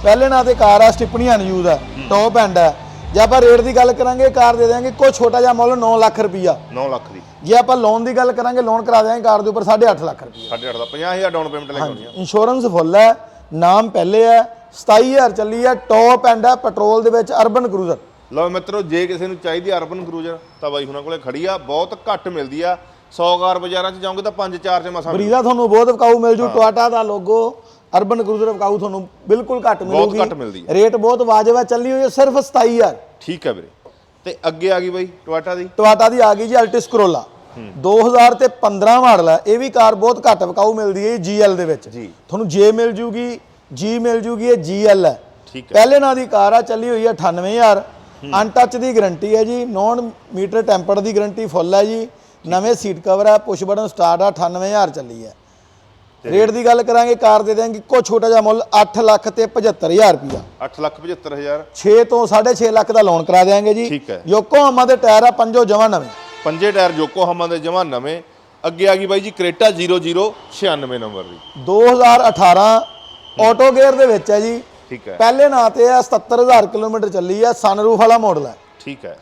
ਪਹਿਲੇ ਨਾਂ ਤੇ ਕਾਰ ਆ ਸਟਿਪਨੀ ਅਨਯੂਜ਼ ਹੈ ਟੌਪ ਐਂਡ ਹੈ। ਜੇ ਆਪਾਂ ਰੇਟ ਦੀ ਗੱਲ ਕਰਾਂਗੇ ਕਾਰ ਦੇ ਦੇਵਾਂਗੇ ਕੋਈ ਛੋਟਾ ਜਿਹਾ ਮੁੱਲ 9 ਲੱਖ ਰੁਪਈਆ। 9 ਲੱਖ ਦੀ। ਜੇ ਆਪਾਂ ਲੋਨ ਦੀ ਗੱਲ ਕਰਾਂਗੇ ਲੋਨ ਕਰਾ ਦੇਵਾਂਗੇ ਕਾਰ ਦੇ ਉੱਪਰ 8.5 ਲੱਖ ਰੁਪਈਆ। 8.5 ਦਾ 50000 ਡਾਊਨ ਪੇਮੈਂਟ ਲੈ ਕੇ ਆਉਣੀ ਆ। ਇੰਸ਼ੋਰੈਂਸ ਫੁੱਲ ਹੈ ਨਾਮ ਪਹਿਲੇ ਹੈ 27000 ਚੱਲੀ ਹੈ ਟੌਪ ਐਂਡ ਹੈ ਪੈਟਰੋਲ ਦੇ ਵਿੱਚ ਅਰਬਨ ਕਰੂਜ਼ਰ ਲਓ ਮਿੱਤਰੋ ਜੇ ਕਿਸੇ ਨੂੰ ਚਾਹੀਦੀ ਆ ਅਰਬਨ ਕਰੂਜ਼ਰ ਤਾਂ ਬਾਈ ਹੁਣਾਂ ਕੋਲੇ ਖੜੀ ਆ ਬਹੁਤ ਘੱਟ ਮਿਲਦੀ ਆ। 100 ਕਾਰ ਬਾਜ਼ਾਰਾਂ 'ਚ ਜਾਓਗੇ ਤਾਂ 5-4 'ਚ ਮਸਾਂ ਬਰੀਜ਼ਾ ਤੁਹਾਨੂੰ ਬਹੁਤ ਵਿਕਾਊ ਮਿਲ ਜੂ ਟੋਇਟਾ ਦਾ ਲੋਗੋ ਅਰਬਨ ਕਰੂਜ਼ਰ ਵਿਕਾਊ ਤੁਹਾਨੂੰ ਬਿਲਕੁਲ ਘੱਟ ਮਿਲੂਗੀ। ਘੱਟ ਮਿਲਦੀ ਹੈ। ਰੇਟ ਬਹੁਤ ਵਾਜਬ ਹੈ ਚੱਲੀ ਹੋਈ ਹੈ ਸਿਰਫ 27000 ਠੀਕ ਹੈ ਵੀਰੇ। ਤੇ ਅੱਗੇ ਆ ਗਈ ਬਾਈ ਟੋਇਟਾ ਦੀ। ਟੋਇਟਾ ਦੀ ਆ ਗਈ ਜੀ ਅਲਟਿਸ ਕਰੋਲਾ 2000 ਤੇ 15 ਮਾਡਲ ਹੈ ਇਹ ਵੀ ਕਾਰ ਬਹੁਤ ਘੱਟ ਵਿਕਾਊ ਮਿਲਦੀ ਹੈ ਜੀਐਲ ਦੇ ਵਿੱਚ। ਜੀ। ਤੁਹਾਨੂੰ ਜੇ ਮਿਲ ਜੂਗੀ ਜੀ ਮਿਲ ਜੂਗੀ ਇਹ ਜੀਐਲ ਹੈ। ਠੀਕ ਹੈ। ਪਹਿਲੇ ਨਾਂ ਦੀ ਕਾਰ ਆ ਚੱਲੀ ਹੋਈ ਹੈ 98000 ਅਨਟੱਚ ਦੀ ਗਾਰੰਟੀ ਹੈ ਜੀ। ਨੌਨ ਮੀਟਰ ਟੈਂਪਰਡ ਦੀ ਗਾਰੰਟੀ ਫੁੱਲ ਹੈ ਜੀ। ਨਵੇਂ ਸੀਟ ਕਵਰ ਹੈ ਪੁਸ਼ ਬਟਨ ਸਟਾਰਟ ਆ 98000 ਚੱਲੀ ਹੈ। ਰੇਟ ਦੀ ਗੱਲ ਕਰਾਂਗੇ ਕਾਰ ਦੇ ਦੇਾਂਗੇ ਇੱਕੋ ਛੋਟਾ ਜਿਹਾ ਮੁੱਲ 8 ਲੱਖ ਤੇ 75000 ਰੁਪਇਆ। 875000 6 ਤੋਂ 6.5 ਲੱਖ ਦਾ ਲੋਨ ਕਰਾ ਦੇਾਂਗੇ ਜੀ। ਠੀਕ ਹੈ। ਯੋਕੋਹਾਮਾ ਦੇ ਟਾਇਰ ਆ ਪੰਜੋ ਜਮਾ ਨਵੇਂ। ਪੰਜੇ ਟਾਇਰ ਯੋਕੋਹਾਮਾ ਦੇ ਜਮਾ ਨਵੇਂ। ਅੱਗੇ ਆ ਗਈ ਬਾਈ ਜੀ ਕ੍ਰੇਟਾ 0096 ਨੰਬਰ ਦੀ। 2018 ਆਟੋ ਗੇਅਰ ਦੇ ਵਿੱਚ ਹੈ ਜੀ। ਠੀਕ ਹੈ। ਪਹਿਲੇ ਨਾਂ ਤੇ ਹੈ 77000 ਕਿਲੋਮੀਟਰ ਚੱਲੀ ਹੈ ਸਨਰੂਫ ਵਾਲਾ ਮਾਡਲ ਹੈ। ਠੀਕ ਹੈ।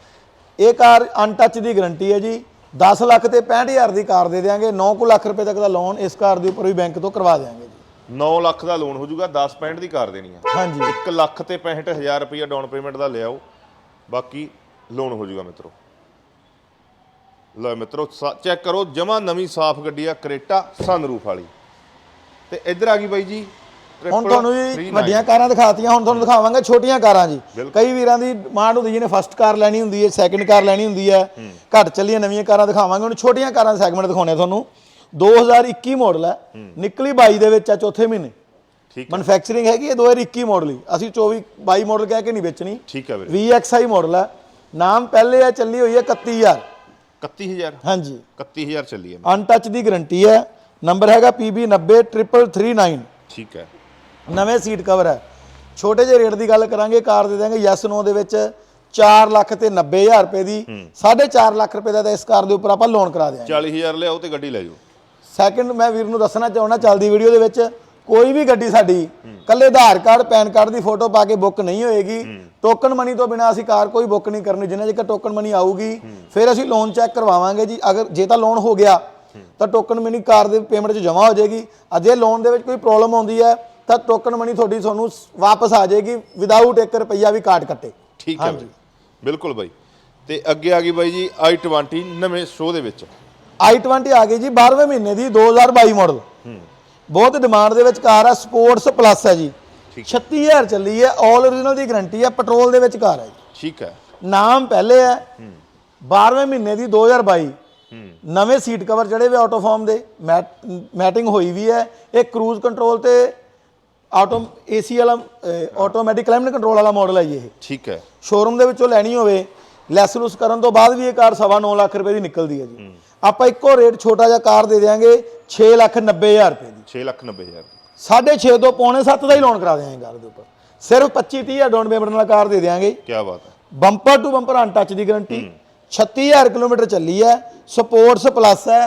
ਇਹ ਕਾਰ ਅਨਟੱਚ ਦੀ ਗਾਰੰਟੀ ਹੈ ਜੀ। 10 ਲੱਖ ਤੇ 65000 ਦੀ ਕਾਰ ਦੇ ਦੇਾਂਗੇ 9 ਕੁ ਲੱਖ ਰੁਪਏ ਤੱਕ ਦਾ ਲੋਨ ਇਸ ਕਾਰ ਦੇ ਉੱਪਰ ਵੀ ਬੈਂਕ ਤੋਂ ਕਰਵਾ ਦੇਾਂਗੇ ਜੀ। 9 ਲੱਖ ਦਾ ਲੋਨ ਹੋ ਜਾਊਗਾ 10 65 ਦੀ ਕਾਰ ਦੇਣੀ ਆ ਹਾਂਜੀ। 1 ਲੱਖ ਤੇ 65000 ਰੁਪਏ ਡਾਊਨ ਪੇਮੈਂਟ ਦਾ ਲਿਆਓ। ਬਾਕੀ ਲੋਨ ਹੋ ਜਾਊਗਾ ਮਿੱਤਰੋ। ਲਓ ਮਿੱਤਰੋ ਚੈੱਕ ਕਰੋ ਜਮਾ ਨਵੀਂ ਸਾਫ਼ ਗੱਡੀ ਆ ਕ੍ਰੇਟਾ ਸਨਰੂਫ ਵਾਲੀ। ਤੇ ਇੱਧਰ ਆ ਗਈ ਬਾਈ ਜੀ। ਹੁਣ ਤੁਹਾਨੂੰ ਜੀ ਵੱਡੀਆਂ ਕਾਰਾਂ ਦਿਖਾਤੀਆਂ ਹੁਣ ਤੁਹਾਨੂੰ ਦਿਖਾਵਾਂਗੇ ਛੋਟੀਆਂ ਕਾਰਾਂ ਜੀ। ਕਈ ਵੀਰਾਂ ਦੀ ਡਿਮਾਂਡ ਹੁੰਦੀ ਜਿਹਨੇ ਫਸਟ ਕਾਰ ਲੈਣੀ ਹੁੰਦੀ ਹੈ ਸੈਕਿੰਡ ਕਾਰ ਲੈਣੀ ਹੁੰਦੀ ਹੈ ਘੱਟ ਚੱਲੀਆਂ ਨਵੀਆਂ ਕਾਰਾਂ ਦਿਖਾਵਾਂਗੇ। ਹੁਣ ਛੋਟੀਆਂ ਕਾਰਾਂ ਸੈਗਮੈਂਟ ਦਿਖਾਉਣੇ ਤੁਹਾਨੂੰ। 2021 ਮਾਡਲ ਹੈ ਨਿਕਲੀ 22 ਦੇ ਵਿੱਚ ਆ ਚੌਥੇ ਮਹੀਨੇ। ਠੀਕ ਮੈਨੂਫੈਕਚਰਿੰਗ ਹੈਗੀ ਇਹ 2021 ਮਾਡਲ ਹੀ। ਅਸੀਂ 24 22 ਮਾਡਲ ਕਹਿ ਕੇ ਨਹੀਂ ਵੇਚਣੀ। ਠੀਕ ਹੈ ਵੀਰੇ। VXI ਮਾਡਲ ਹੈ। ਨਾਮ ਪਹਿਲੇ ਆ ਚੱਲੀ ਹੋਈ ਹੈ 31000 31000 ਹਾਂਜੀ। 31000 ਚੱਲੀ ਹੈ। ਅਨਟੱਚ ਦੀ ਗਾਰੰਟੀ ਹੈ। ਨੰਬਰ ਹੈਗਾ PB903339 ਠੀਕ ਹੈ। ਨਵੇਂ ਸੀਟ ਕਵਰ ਹੈ। ਛੋਟੇ ਜਿਹੇ ਰੇਟ ਦੀ ਗੱਲ ਕਰਾਂਗੇ ਕਾਰ ਦੇ ਦਾਂਗੇ ਯੈਸ ਨੋ ਦੇ ਵਿੱਚ 4 ਲੱਖ ਤੇ 90000 ਰੁਪਏ ਦੀ 4.5 ਲੱਖ ਰੁਪਏ ਦਾ ਤਾਂ ਇਸ ਕਾਰ ਦੇ ਉੱਪਰ ਆਪਾਂ ਲੋਨ ਕਰਾ ਦਿਆਂਗੇ। 40000 ਲਿਆਓ ਤੇ ਗੱਡੀ ਲੈ ਜਾਓ। ਸੈਕਿੰਡ ਮੈਂ ਵੀਰ ਨੂੰ ਦੱਸਣਾ ਚਾਹੁੰਦਾ ਚੱਲਦੀ ਵੀਡੀਓ ਦੇ ਵਿੱਚ ਕੋਈ ਵੀ ਗੱਡੀ ਸਾਡੀ ਕੱਲੇ ਆਧਾਰ ਕਾਰਡ ਪੈਨ ਕਾਰਡ ਦੀ ਫੋਟੋ ਪਾ ਕੇ ਬੁੱਕ ਨਹੀਂ ਹੋਏਗੀ। ਟੋਕਨ ਮਨੀ ਤੋਂ ਬਿਨਾ ਅਸੀਂ ਕਾਰ ਕੋਈ ਬੁੱਕ ਨਹੀਂ ਕਰਨੀ ਜਿੰਨਾ ਚਿਰ ਟੋਕਨ ਮਨੀ ਆਊਗੀ ਫਿਰ ਅਸੀਂ ਲੋਨ ਚੈੱਕ ਕਰਵਾਵਾਂਗੇ ਜੀ। ਅਗਰ ਜੇ ਤਾਂ ਲੋਨ ਹੋ ਗਿਆ ਤਾਂ ਟੋਕਨ ਮਨੀ ਕਾਰ ਦੇ ਪੇਮੈਂਟ 'ਚ ਜਮ੍ਹਾਂ ਹੋ ਜਾਏਗੀ। ਅਜੇ ਲੋਨ ਦੇ ਵਿੱਚ ਕੋਈ ਪ੍ਰੋਬਲਮ ਆਉਂਦੀ ਹੈ ਤਾਂ ਟੋਕਨ ਮਨੀ ਤੁਹਾਡੀ ਤੁਹਾਨੂੰ ਵਾਪਸ ਆ ਜਾਏਗੀ ਵਿਦਆਊਟ 1 ਰੁਪਈਆ ਵੀ ਕਾਟ ਕੱਟੇ। ਠੀਕ ਹੈ ਬਾਈ। ਬਿਲਕੁਲ ਬਾਈ। ਤੇ ਅੱਗੇ ਆ ਗਈ ਬਾਈ ਜੀ i20 ਨਵੇਂ ਸ਼ੋਅ ਦੇ ਵਿੱਚ। i20 ਆ ਗਈ ਜੀ 12ਵੇਂ ਮਹੀਨੇ ਦੀ 2022 ਮਾਡਲ ਹੂੰ। ਬਹੁਤ ਡਿਮਾਂਡ ਦੇ ਵਿੱਚ ਕਾਰ ਹੈ ਸਪੋਰਟਸ ਪਲੱਸ ਹੈ ਜੀ। ਠੀਕ 36000 ਚੱਲੀ ਹੈ 올 origignal ਦੀ ਗਾਰੰਟੀ ਹੈ ਪੈਟਰੋਲ ਦੇ ਵਿੱਚ ਕਾਰ ਹੈ ਜੀ। ਠੀਕ ਹੈ। ਨਾਮ ਪਹਿਲੇ ਹੈ। 12ਵੇਂ ਮਹੀਨੇ ਦੀ 2022 ਹੂੰ। ਨਵੇਂ ਸੀਟ ਕਵਰ ਜਿਹੜੇ ਵੀ ਆਟੋ ਫਾਰਮ ਦੇ ਮੈਟ- ਮੈਟਿੰਗ ਹੋਈ ਵੀ ਹੈ ਇਹ ਕਰੂਜ਼ ਕੰਟਰੋਲ ਤੇ ਆਟੋ ਏਸੀ ਵਾਲਾ ਆਟੋਮੈਟਿਕ ਕਲਾਈਮੇਟ ਕੰਟਰੋਲ ਵਾਲਾ ਮਾਡਲ ਹੈ ਜੀ ਇਹ। ਠੀਕ ਹੈ। ਸ਼ੋਰੂਮ ਦੇ ਵਿੱਚੋਂ ਲੈਣੀ ਹੋਵੇ ਲੈਸ ਲੁਸ ਕਰਨ ਤੋਂ ਬਾਅਦ ਵੀ ਇਹ ਕਾਰ ਸਵਾ ਨੌ ਲੱਖ ਰੁਪਏ ਦੀ ਨਿਕਲਦੀ ਹੈ ਜੀ। ਆਪਾਂ ਇੱਕੋ ਰੇਟ ਛੋਟਾ ਜਿਹਾ ਕਾਰ ਦੇ ਦੇਵਾਂਗੇ 6 ਲੱਖ 90 ਹਜ਼ਾਰ ਰੁਪਏ ਦੀ। 6 ਲੱਖ 90 ਹਜ਼ਾਰ ਸਾਢੇ ਛੇ ਤੋਂ ਪੌਣੇ 7 ਦਾ ਹੀ ਲੋਨ ਕਰਾ ਦੇਵਾਂਗੇ ਕਾਰ ਦੇ ਉੱਪਰ। ਸਿਰਫ 25 30 ਹਜ਼ਾਰ ਡਾਊਨ ਪੇਮੈਂਟ ਨਾਲ ਕਾਰ ਦੇ ਦੇਵਾਂਗੇ ਕੀ ਬਾਤ ਹੈ। ਬੰਪਰ ਟੂ ਬੰਪਰ ਅਨਟੱਚ ਦੀ ਗਾਰੰਟੀ 36000 ਕਿਲੋਮੀਟਰ ਚੱਲੀ ਹੈ। ਸਪੋਰਟਸ ਪਲੱਸ ਹੈ।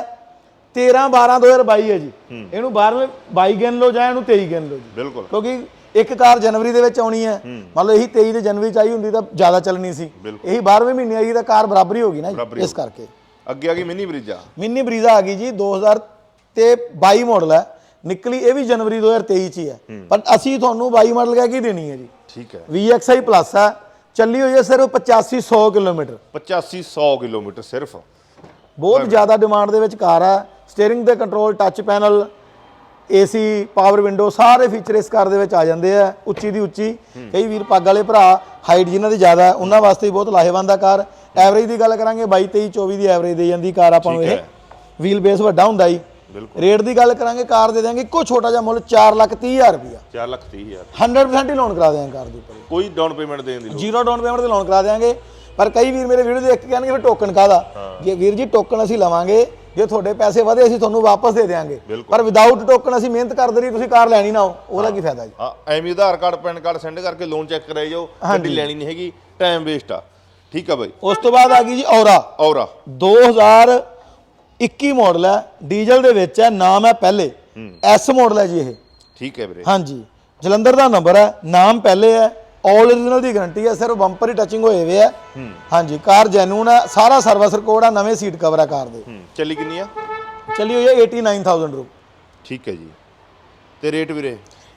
13 12 2022 ਹੈ ਜੀ। ਇਹਨੂੰ 12ਵੇਂ 22 ਗਿਣ ਲਓ ਜਾਂ ਇਹਨੂੰ 23 ਗਿਣ ਲਓ ਜੀ। ਬਿਲਕੁਲ। ਕਿਉਂਕਿ ਇੱਕ ਕਾਰ ਜਨਵਰੀ ਦੇ ਵਿੱਚ ਆਉਣੀ ਹੈ। ਮੰਨ ਲਓ ਇਹੀ 23 ਦੇ ਜਨਵਰੀ ਚ ਆਈ ਹੁੰਦੀ ਤਾਂ ਜ਼ਿਆਦਾ ਚੱਲਣੀ ਸੀ। ਇਹੀ 12ਵੇਂ ਮਹੀਨੇ ਆਈ ਤਾਂ ਕਾਰ ਬਰਾਬਰੀ ਹੋ ਗਈ ਨਾ ਇਸ ਕਰਕੇ। ਅੱਗੇ ਆ ਗਈ ਮਿੰਨੀ ਬ੍ਰਿਜਾ। ਮਿੰਨੀ ਬਰੀਜ਼ਾ ਆ ਗਈ ਜੀ 2000 ਤੇ 22 ਮਾਡਲ ਹੈ। ਨਿਕਲੀ ਇਹ ਵੀ ਜਨਵਰੀ 2023 ਚ ਹੀ ਹੈ। ਪਰ ਅਸੀਂ ਤੁਹਾਨੂੰ 22 ਮਾਡਲ ਕਹਿ ਕੇ ਦੇਣੀ ਹੈ ਜੀ। ਠੀਕ ਹੈ। VXI ਪਲੱਸ ਹੈ। ਚੱਲੀ ਹੋਈ ਹੈ ਸਿਰਫ 8500 ਕਿਲੋਮੀਟਰ। 8500 ਕਿਲੋਮੀਟਰ ਸਿਰਫ। ਬਹੁਤ ਜ਼ਿਆਦਾ ਡਿਮਾਂਡ ਦੇ ਵਿੱਚ ਕਾਰ ਹੈ। ਸਟੀਅਰਿੰਗ ਦੇ control touch panel AC power window ਸਾਰੇ ਫੀਚਰ ਇਸ ਕਾਰ ਦੇ ਵਿੱਚ ਆ ਜਾਂਦੇ ਆ ਉੱਚੀ ਦੀ ਉੱਚੀ। ਕਈ ਵੀਰ ਪੱਗ ਵਾਲੇ ਭਰਾ ਹਾਈਟ ਜਿਨ੍ਹਾਂ ਦੀ ਜ਼ਿਆਦਾ ਉਹਨਾਂ ਵਾਸਤੇ ਵੀ ਬਹੁਤ ਲਾਹੇਵੰਦ ਆ ਕਾਰ। ਐਵਰੇਜ ਦੀ ਗੱਲ ਕਰਾਂਗੇ 22 23 24 ਦੀ ਐਵਰੇਜ ਦੇ ਜਾਂਦੀ ਕਾਰ ਆਪਾਂ ਨੂੰ ਇਹ। ਵੀਲ ਬੇਸ ਵੱਡਾ ਹੁੰਦਾ ਜੀ। ਰੇਟ ਦੀ ਗੱਲ ਕਰਾਂਗੇ ਕਾਰ ਦੇ ਦਿਆਂਗੇ ਇੱਕੋ ਛੋਟਾ ਜਿਹਾ ਮੁੱਲ 4 ਲੱਖ 30 ਹਜ਼ਾਰ ਰੁਪਇਆ 4 ਲੱਖ 30 ਹਜ਼ਾਰ। 100% ਹੀ ਲੋਨ ਕਰਾ ਦਿਆਂਗੇ ਕਾਰ ਦੇ ਉੱਪਰ। ਕੋਈ ਡਾਊਨ ਪੇਮੈਂਟ ਦੇਣ ਦੀ ਲੋੜ ਜ਼ੀਰੋ ਡਾਊਨ ਪੇਮੈਂਟ ਤੇ ਲੋਨ ਕਰਾ ਦਿਆਂਗੇ। ਪਰ ਕਈ ਵੀਰ ਮੇਰੇ ਵੀਡੀਓ ਦੇਖ ਕੇ ਕਹਿਣਗੇ ਫਿਰ ਟੋਕਨ ਕਾਦਾ ਜੇ ਵੀਰ ਜੀ ਟੋਕਨ ਅਸੀਂ ਲਵਾਂਗੇ ਜੇ ਤੁਹਾਡੇ ਪੈਸੇ ਵਧੇ ਅਸੀਂ ਤੁਹਾਨੂੰ ਵਾਪਸ ਦੇ ਦੇਵਾਂਗੇ। ਪਰ ਵਿਦਆਊਟ ਟੋਕਨ ਅਸੀਂ ਮਿਹਨਤ ਕਰਦੇ ਰਹੀ ਤੁਸੀਂ ਕਾਰ ਲੈਣੀ ਨਾ ਹੋ ਉਹਦਾ ਕੀ ਫਾਇਦਾ ਜੀ? ਹਾਂ ਐਵੇਂ Aadhaar card pan card send ਕਰਕੇ ਲੋਨ ਚੈੱਕ ਕਰਾਈ ਜਾਓ ਗੱਡੀ ਲੈਣੀ ਨਹੀਂ ਹੈਗੀ ਟਾਈਮ ਵੇਸਟ ਆ। ਠੀਕ ਆ ਬਾਈ। ਉਸ ਤੋਂ ਬਾਅਦ ਆ ਗਈ ਜੀ ਔਰਾ ਔਰਾ 21 ਮਾਡਲ ਹੈ ਡੀਜ਼ਲ ਦੇ ਵਿੱਚ ਹੈ ਨਾਮ ਹੈ ਪਹਿਲੇ। ਐਸ ਮਾਡਲ ਹੈ ਜੀ ਇਹ। ਠੀਕ ਹੈ ਵੀਰੇ। ਹਾਂਜੀ। ਜਲੰਧਰ ਦਾ ਨੰਬਰ ਹੈ ਨਾਮ ਪਹਿਲੇ ਹੈ ਆਲ origignal ਦੀ ਗਾਰੰਟੀ ਹੈ ਸਿਰਫ ਬੰਪਰ ਹੀ ਟੱਚਿੰਗ ਹੋਏ ਹੋਏ ਹੈ। ਹਾਂਜੀ ਕਾਰ ਜੈਨੂਨ ਹੈ ਸਾਰਾ ਸਰਵਿਸ ਰਿਕਾਰਡ ਹੈ ਨਵੇਂ ਸੀਟ ਕਵਰ ਹੈ ਕਾਰ ਦੇ। ਚੱਲੀ ਕਿੰਨੀ ਆ? ਚੱਲੀ ਹੋਈ ਹੈ 89000 ਰੁਪਏ। ਠੀਕ ਹੈ ਜੀ। ਤੇ ਰੇਟ ਵੀਰੇ?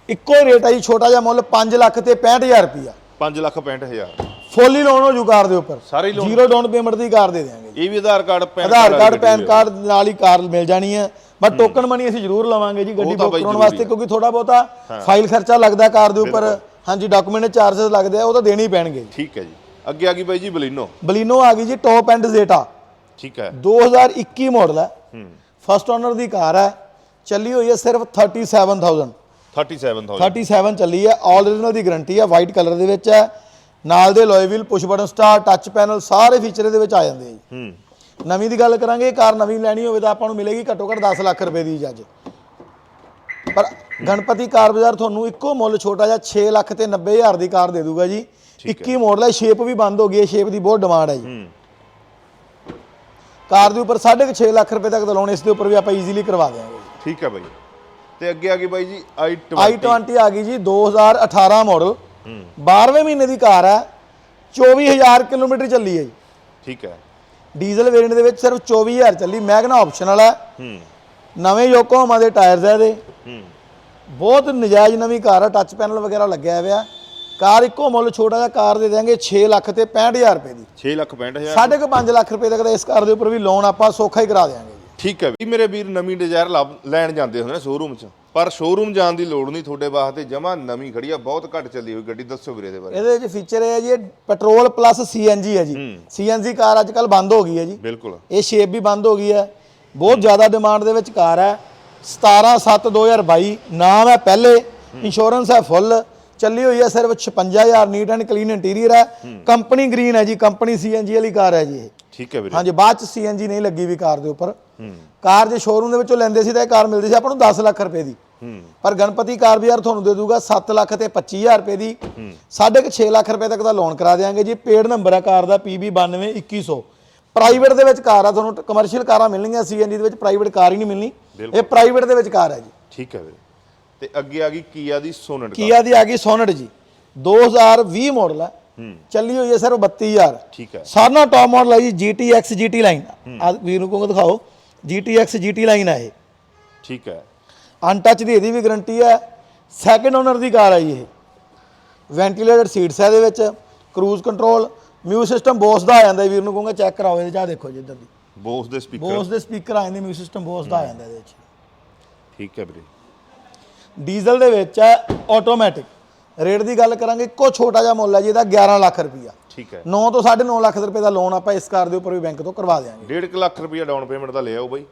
ਇੱਕੋ ਰੇਟ ਹੈ ਜੀ ਛੋਟਾ ਜਿਹਾ ਮੁੱਲ 5 ਲੱਖ ਤੇ 65000 ਰੁਪਇਆ 5 ਲੱਖ 65000 ਫੁੱਲੀ ਲੋਨ ਹੋ ਜੂ ਕਾਰ ਦੇ ਉੱਪਰ। ਸਾਰੇ loan? ਜ਼ੀਰੋ ਡਾਊਨ ਪੇਮੈਂਟ ਦੀ ਕਾਰ ਦੇ ਦਿਆਂਗੇ ਜੀ। ਇਹ ਵੀ Aadhaar card pan Aadhaar card pan card ਨਾਲ ਹੀ ਕਾਰ ਮਿਲ ਜਾਣੀ ਹੈ। ਬਟ ਟੋਕਨ ਮਨੀ ਅਸੀਂ ਜ਼ਰੂਰ ਲਵਾਂਗੇ ਜੀ ਗੱਡੀ ਬੁੱਕ ਕਰਾਉਣ ਵਾਸਤੇ। ਕਿਉਂਕਿ ਥੋੜਾ ਬਹੁਤਾ ਫਾਈਲ ਖਰਚਾ ਲੱਗਦਾ ਕਾਰ ਦੇ ਉੱਪਰ। ਹਾਂਜੀ ਡਾਕੂਮੈਂਟ ਚਾਰजेस ਲੱਗਦੇ ਆ ਉਹ ਤਾਂ ਦੇਣੇ ਹੀ ਪੈਣਗੇ। ਠੀਕ ਹੈ ਜੀ। ਅੱਗੇ ਆ ਗਈ ਬਾਈ ਜੀ ਬਲੀਨੋ। ਬਲੀਨੋ ਆ ਗਈ ਜੀ ਟੌਪ ਐਂਡ ਜ਼ੇਟਾ ਠੀਕ ਹੈ। 2021 ਮਾਡਲ ਹੈ। ਹੂੰ। ਫਸਟ ਓਨਰ ਦੀ ਕਾਰ ਹੈ। ਚੱਲੀ ਹੋਈ ਹੈ ਸਿਰਫ 37000 37000 37 ਚੱਲੀ ਹੈ। ਆਲ origignal ਦੀ ਗਾਰੰਟੀ ਹੈ। ਵਾਈਟ ਕਲਰ ਦੇ ਵਿੱਚ ਹੈ। ਨਾਲ ਦੇ alloy wheel push button start touch panel ਸਾਰੇ ਫੀਚਰ ਇਹਦੇ ਵਿੱਚ ਆ ਜਾਂਦੇ ਆ ਜੀ। ਹੂੰ। ਨਵੀਂ ਦੀ ਗੱਲ ਕਰਾਂਗੇ। ਕਾਰ ਨਵੀਂ ਲੈਣੀ ਹੋਵੇ ਤਾਂ ਆਪਾਂ ਨੂੰ ਮਿਲੇਗੀ ਘੱਟੋ ਘੱਟ 10 ਲੱਖ ਰੁਪਏ ਦੀ ਜੱਜ ਪਰ ਗਣਪਤੀ ਕਾਰ ਬਾਜ਼ਾਰ ਤੁਹਾਨੂੰ ਇੱਕੋ ਮੁੱਲ ਛੋਟਾ ਜਿਹਾ 6 ਲੱਖ ਤੇ 90 ਹਜ਼ਾਰ ਦੀ ਕਾਰ ਦੇ ਦੂਗਾ ਜੀ। 21 ਮਾਡਲ ਹੈ ਸ਼ੇਪ ਵੀ ਬੰਦ ਹੋ ਗਈ ਹੈ ਸ਼ੇਪ ਦੀ ਬਹੁਤ ਡਿਮਾਂਡ ਹੈ ਜੀ। ਕਾਰ ਦੇ ਉੱਪਰ 6.5 ਲੱਖ ਰੁਪਏ ਤੱਕ ਦਾ ਲੋਨ ਇਸ ਦੇ ਉੱਪਰ ਵੀ ਆਪਾਂ ਈਜ਼ੀਲੀ ਕਰਵਾ ਦੇਵਾਂਗੇ ਠੀਕ ਹੈ ਬਾਈ। ਤੇ ਅੱਗੇ ਆ ਗਈ ਬਾਈ ਜੀ i20 i20 ਆ ਗਈ ਜੀ 2018 ਮਾਡਲ ਹੂੰ। 12ਵੇਂ ਮਹੀਨੇ ਦੀ ਕਾਰ ਹੈ 24000 ਕਿਲੋਮੀਟਰ ਚੱਲੀ ਹੈ ਜੀ। ਠੀਕ ਹੈ। ਡੀਜ਼ਲ ਵੇਰੀਐਂਟ ਦੇ ਵਿੱਚ ਸਿਰਫ 24000 ਚੱਲੀ ਮੈਗਨਾ ਆਪਸ਼ਨਲ ਹੈ। ਹੂੰ। ਨਵੇਂ ਯੋਕੋਹਾਮਾ ਦੇ ਟਾਇਰਸ ਹੈ ਇਹਦੇ। ਬਹੁਤ ਨਜਾਇਜ਼ ਨਵੀਂ ਕਾਰ ਹੈ ਟੱਚ ਪੈਨਲ ਵਗੈਰਾ ਲੱਗਿਆ ਹੋਇਆ। ਕਾਰ ਇੱਕੋ ਮੁੱਲ ਛੋਟਾ ਜਿਹਾ ਕਾਰ ਦੇ ਦੇਾਂਗੇ 6 ਲੱਖ ਤੇ 65000 ਰੁਪਏ ਦੀ। 6 ਲੱਖ 65000 ਸਾਢੇ ਕੁ 5 ਲੱਖ ਰੁਪਏ ਤੱਕ ਦਾ ਇਸ ਕਾਰ ਦੇ ਉੱਪਰ ਵੀ ਲੋਨ ਆਪਾਂ ਸੌਖਾ ਹੀ ਕਰਾ ਦੇਾਂਗੇ ਠੀਕ ਹੈ ਵੀ ਮੇਰੇ ਵੀਰ ਨਵੀਂ ਡਿਜ਼ਾਇਰ ਲੈਣ ਜਾਂਦੇ ਹੁੰਦੇ ਨੇ ਸ਼ੋਰੂਮ 'ਚ। ਪਰ ਸ਼ੋਰੂਮ ਜਾਣ ਦੀ ਲੋੜ ਨਹੀਂ ਤੁਹਾਡੇ ਵਾਸਤੇ ਜਮਾ ਨਵੀਂ ਖੜੀ ਆ ਬਹੁਤ ਘੱਟ ਚੱਲੀ ਹੋਈ ਗੱਡੀ ਦੱਸੋ ਵੀਰੇ ਇਹਦੇ ਬਾਰੇ। ਇਹਦੇ ਵਿੱਚ ਫੀਚਰ ਇਹ ਹੈ ਜੀ ਇਹ ਪੈਟਰੋਲ ਪਲੱਸ ਸੀਐਨਜੀ ਹੈ ਜੀ। ਸੀਐਨਜੀ ਕਾਰ ਅੱਜ ਕੱਲ ਬੰਦ ਹੋ ਗਈ ਹੈ ਜੀ। ਬਿਲਕੁਲ। ਇਹ ਸ਼ੇਪ ਵੀ ਬੰਦ ਹੋ ਗਈ ਹੈ। ਬਹੁਤ ਜ਼ਿਆਦਾ ਡਿਮਾਂਡ ਦੇ ਵਿੱਚ ਕਾਰ ਹੈ। 17 7 2022 ਨਾਮ ਹੈ ਪਹਿਲੇ ਇੰਸ਼ੋਰੈਂਸ ਹੈ ਫੁੱਲ ਚੱਲੀ ਹੋਈ ਹੈ ਸਿਰਫ 56000 ਨੀਟ ਐਂਡ ਕਲੀਨ ਇੰਟੀਰੀਅਰ ਹੈ। ਕੰਪਨੀ ਗ੍ਰੀਨ ਹੈ ਜੀ ਕੰਪਨੀ ਸੀਐਨਜੀ ਵਾਲੀ ਕਾਰ ਹੈ ਜੀ ਇਹ। ਠੀਕ ਹੈ ਵੀਰੇ। ਹਾਂਜੀ ਬਾਅਦ ਚ ਸੀਐਨਜੀ ਨਹੀਂ ਲੱਗੀ ਵੀ ਕਾਰ ਦੇ ਉੱਪਰ। ਕਾਰ ਜੇ ਸ਼ੋਰੂਮ ਦੇ ਵਿੱਚੋਂ ਲੈਂਦੇ ਸੀ ਤਾਂ ਇਹ ਕਾਰ ਮਿਲਦੀ ਸੀ ਆਪਾਂ ਨੂੰ 10 ਲੱਖ ਰੁਪਏ ਦੀ। ਪਰ ਗਣਪਤੀ ਕਾਰ ਬਾਜ਼ਾਰ ਤੁਹਾਨੂੰ ਦੇ ਦੂਗਾ 7 ਲੱਖ ਤੇ 25000 ਰੁਪਏ ਦੀ। ਸਾਢੇ ਕੁ 6 ਲੱਖ ਰੁਪਏ ਤੱਕ ਦਾ ਲੋਨ ਕਰਾ ਦੇਾਂਗੇ ਜੀ। ਪੇਡ ਨੰਬਰ ਹੈ ਕਾਰ ਦਾ PB 922100 ਪ੍ਰਾਈਵੇਟ ਦੇ ਵਿੱਚ ਕਾਰ ਆ ਤੁਹਾਨੂੰ ਕਮਰਸ਼ੀਅਲ ਕਾਰਾਂ ਮਿਲਣਗੀਆਂ ਸੀਐਨਜੀ ਦੇ ਵਿੱਚ ਪ੍ਰਾਈਵੇਟ ਕਾਰ ਹੀ ਨਹੀਂ ਮਿਲਣੀ। ਇਹ ਪ੍ਰਾਈਵੇਟ ਦੇ ਵਿੱਚ ਕਾਰ ਹੈ ਜੀ। ਠੀਕ ਹੈ ਤੇ ਅੱਗੇ ਆ ਗਈ ਕੀਆ ਦੀ ਸੋਨਟ ਕੀਆ ਦੀ ਆ ਗਈ ਸੋਨਟ ਜੀ। 2020 ਮਾਡਲ ਹੈ। ਚੱਲੀ ਹੋਈ ਹੈ ਸਿਰਫ 32000 ਠੀਕ ਹੈ। ਸਾਰਿਆਂ ਨਾਲ ਟੌਪ ਮਾਡਲ ਹੈ ਜੀ GTX GT ਲਾਈਨ ਆ ਵੀਰ ਨੂੰ ਕਹੂੰਗਾ ਦਿਖਾਓ। GTX GT ਲਾਈਨ ਹੈ ਇਹ। ਠੀਕ ਹੈ। ਅਨਟੱਚ ਦੀ ਇਹਦੀ ਵੀ ਗਾਰੰਟੀ ਹੈ ਸੈਕੰਡ ਓਨਰ ਦੀ ਕਾਰ ਹੈ ਜੀ ਇਹ। ਵੈਂਟੀਲੇਟਡ ਸੀਟਸ ਹੈ ਇਹਦੇ ਵਿੱਚ। ਕਰੂਜ਼ ਕੰਟਰੋਲ ਮਿਊ ਸਿਸਟਮ ਬੋਸ ਦਾ ਆ ਜਾਂਦਾ ਵੀਰ ਨੂੰ ਕਹੂੰਗਾ ਚੈੱਕ ਕਰਾਓ ਇਹਦੇ ਚ ਦੇਖੋ ਜੀ ਇੱਧਰ ਦੀ। ਬੋਸ ਦੇ ਸਪੀਕਰ ਬੋਸ ਦੇ ਸਪੀਕਰ ਆ ਜਾਂਦੇ ਮਿਊ ਸਿਸਟਮ ਬੋਸ ਦਾ ਆ ਜਾਂਦਾ ਇਹਦੇ ਵਿੱਚ ਠੀਕ ਹੈ ਵੀਰੇ। ਡੀਜ਼ਲ ਦੇ ਵਿੱਚ ਹੈ ਆਟੋਮੈਟਿਕ ਰੇਟ ਦੀ ਗੱਲ ਕਰਾਂਗੇ ਇੱਕੋ ਛੋਟਾ ਜਿਹਾ ਮੁੱਲ ਹੈ ਜੀ ਇਹਦਾ 11 ਲੱਖ ਰੁਪਈਆ। ਠੀਕ ਹੈ। 9 ਤੋਂ 9.5 ਲੱਖ ਰੁਪਏ ਦਾ ਲੋਨ ਆਪਾਂ ਇਸ ਕਾਰ ਦੇ ਉੱਪਰ ਵੀ ਬੈਂਕ ਤੋਂ ਕਰਵਾ ਦੇਵਾਂਗੇ 1.5 ਲੱਖ ਰੁਪਇਆ ਡਾਊਨ ਪੇਮੈਂਟ ਦਾ ਲੈ ਆਓ ਬਾਈ।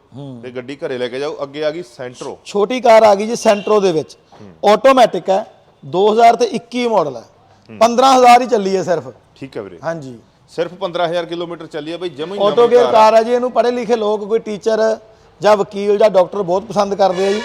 ਤੇ ਗੱਡੀ ਘਰੇ ਲੈ ਕੇ ਜਾਓ ਅੱਗੇ ਆ ਗਈ ਸੈਂਟਰੋ ਛੋਟੀ ਕਾਰ ਆ ਗਈ ਜੀ ਸੈਂਟਰੋ ਦੇ ਵਿੱਚ। ਆਟੋਮੈਟਿਕ ਹੈ 2000 ਤੇ 21 ਮਾਡਲ ਹੈ। 15000 ਹੀ ਚੱਲੀ ਹੈ ਸਿਰਫ। ਠੀਕ ਹੈ ਵੀਰੇ। ਹਾਂਜੀ। ਸਿਰਫ 15000 ਕਿਲੋਮੀਟਰ ਚੱਲੀ ਹੈ ਬਾਈ ਜਮਾ ਹੀ ਆਟੋ ਗੇਅਰ ਕਾਰ ਹੈ ਜੀ ਇਹਨੂੰ ਪੜ੍ਹੇ ਲਿਖੇ ਲੋਕ ਕੋਈ ਟੀਚਰ ਜਾਂ ਵਕੀਲ ਜਾਂ ਡਾਕਟਰ ਬਹੁਤ ਪਸੰਦ ਕਰਦੇ ਆ ਜੀ।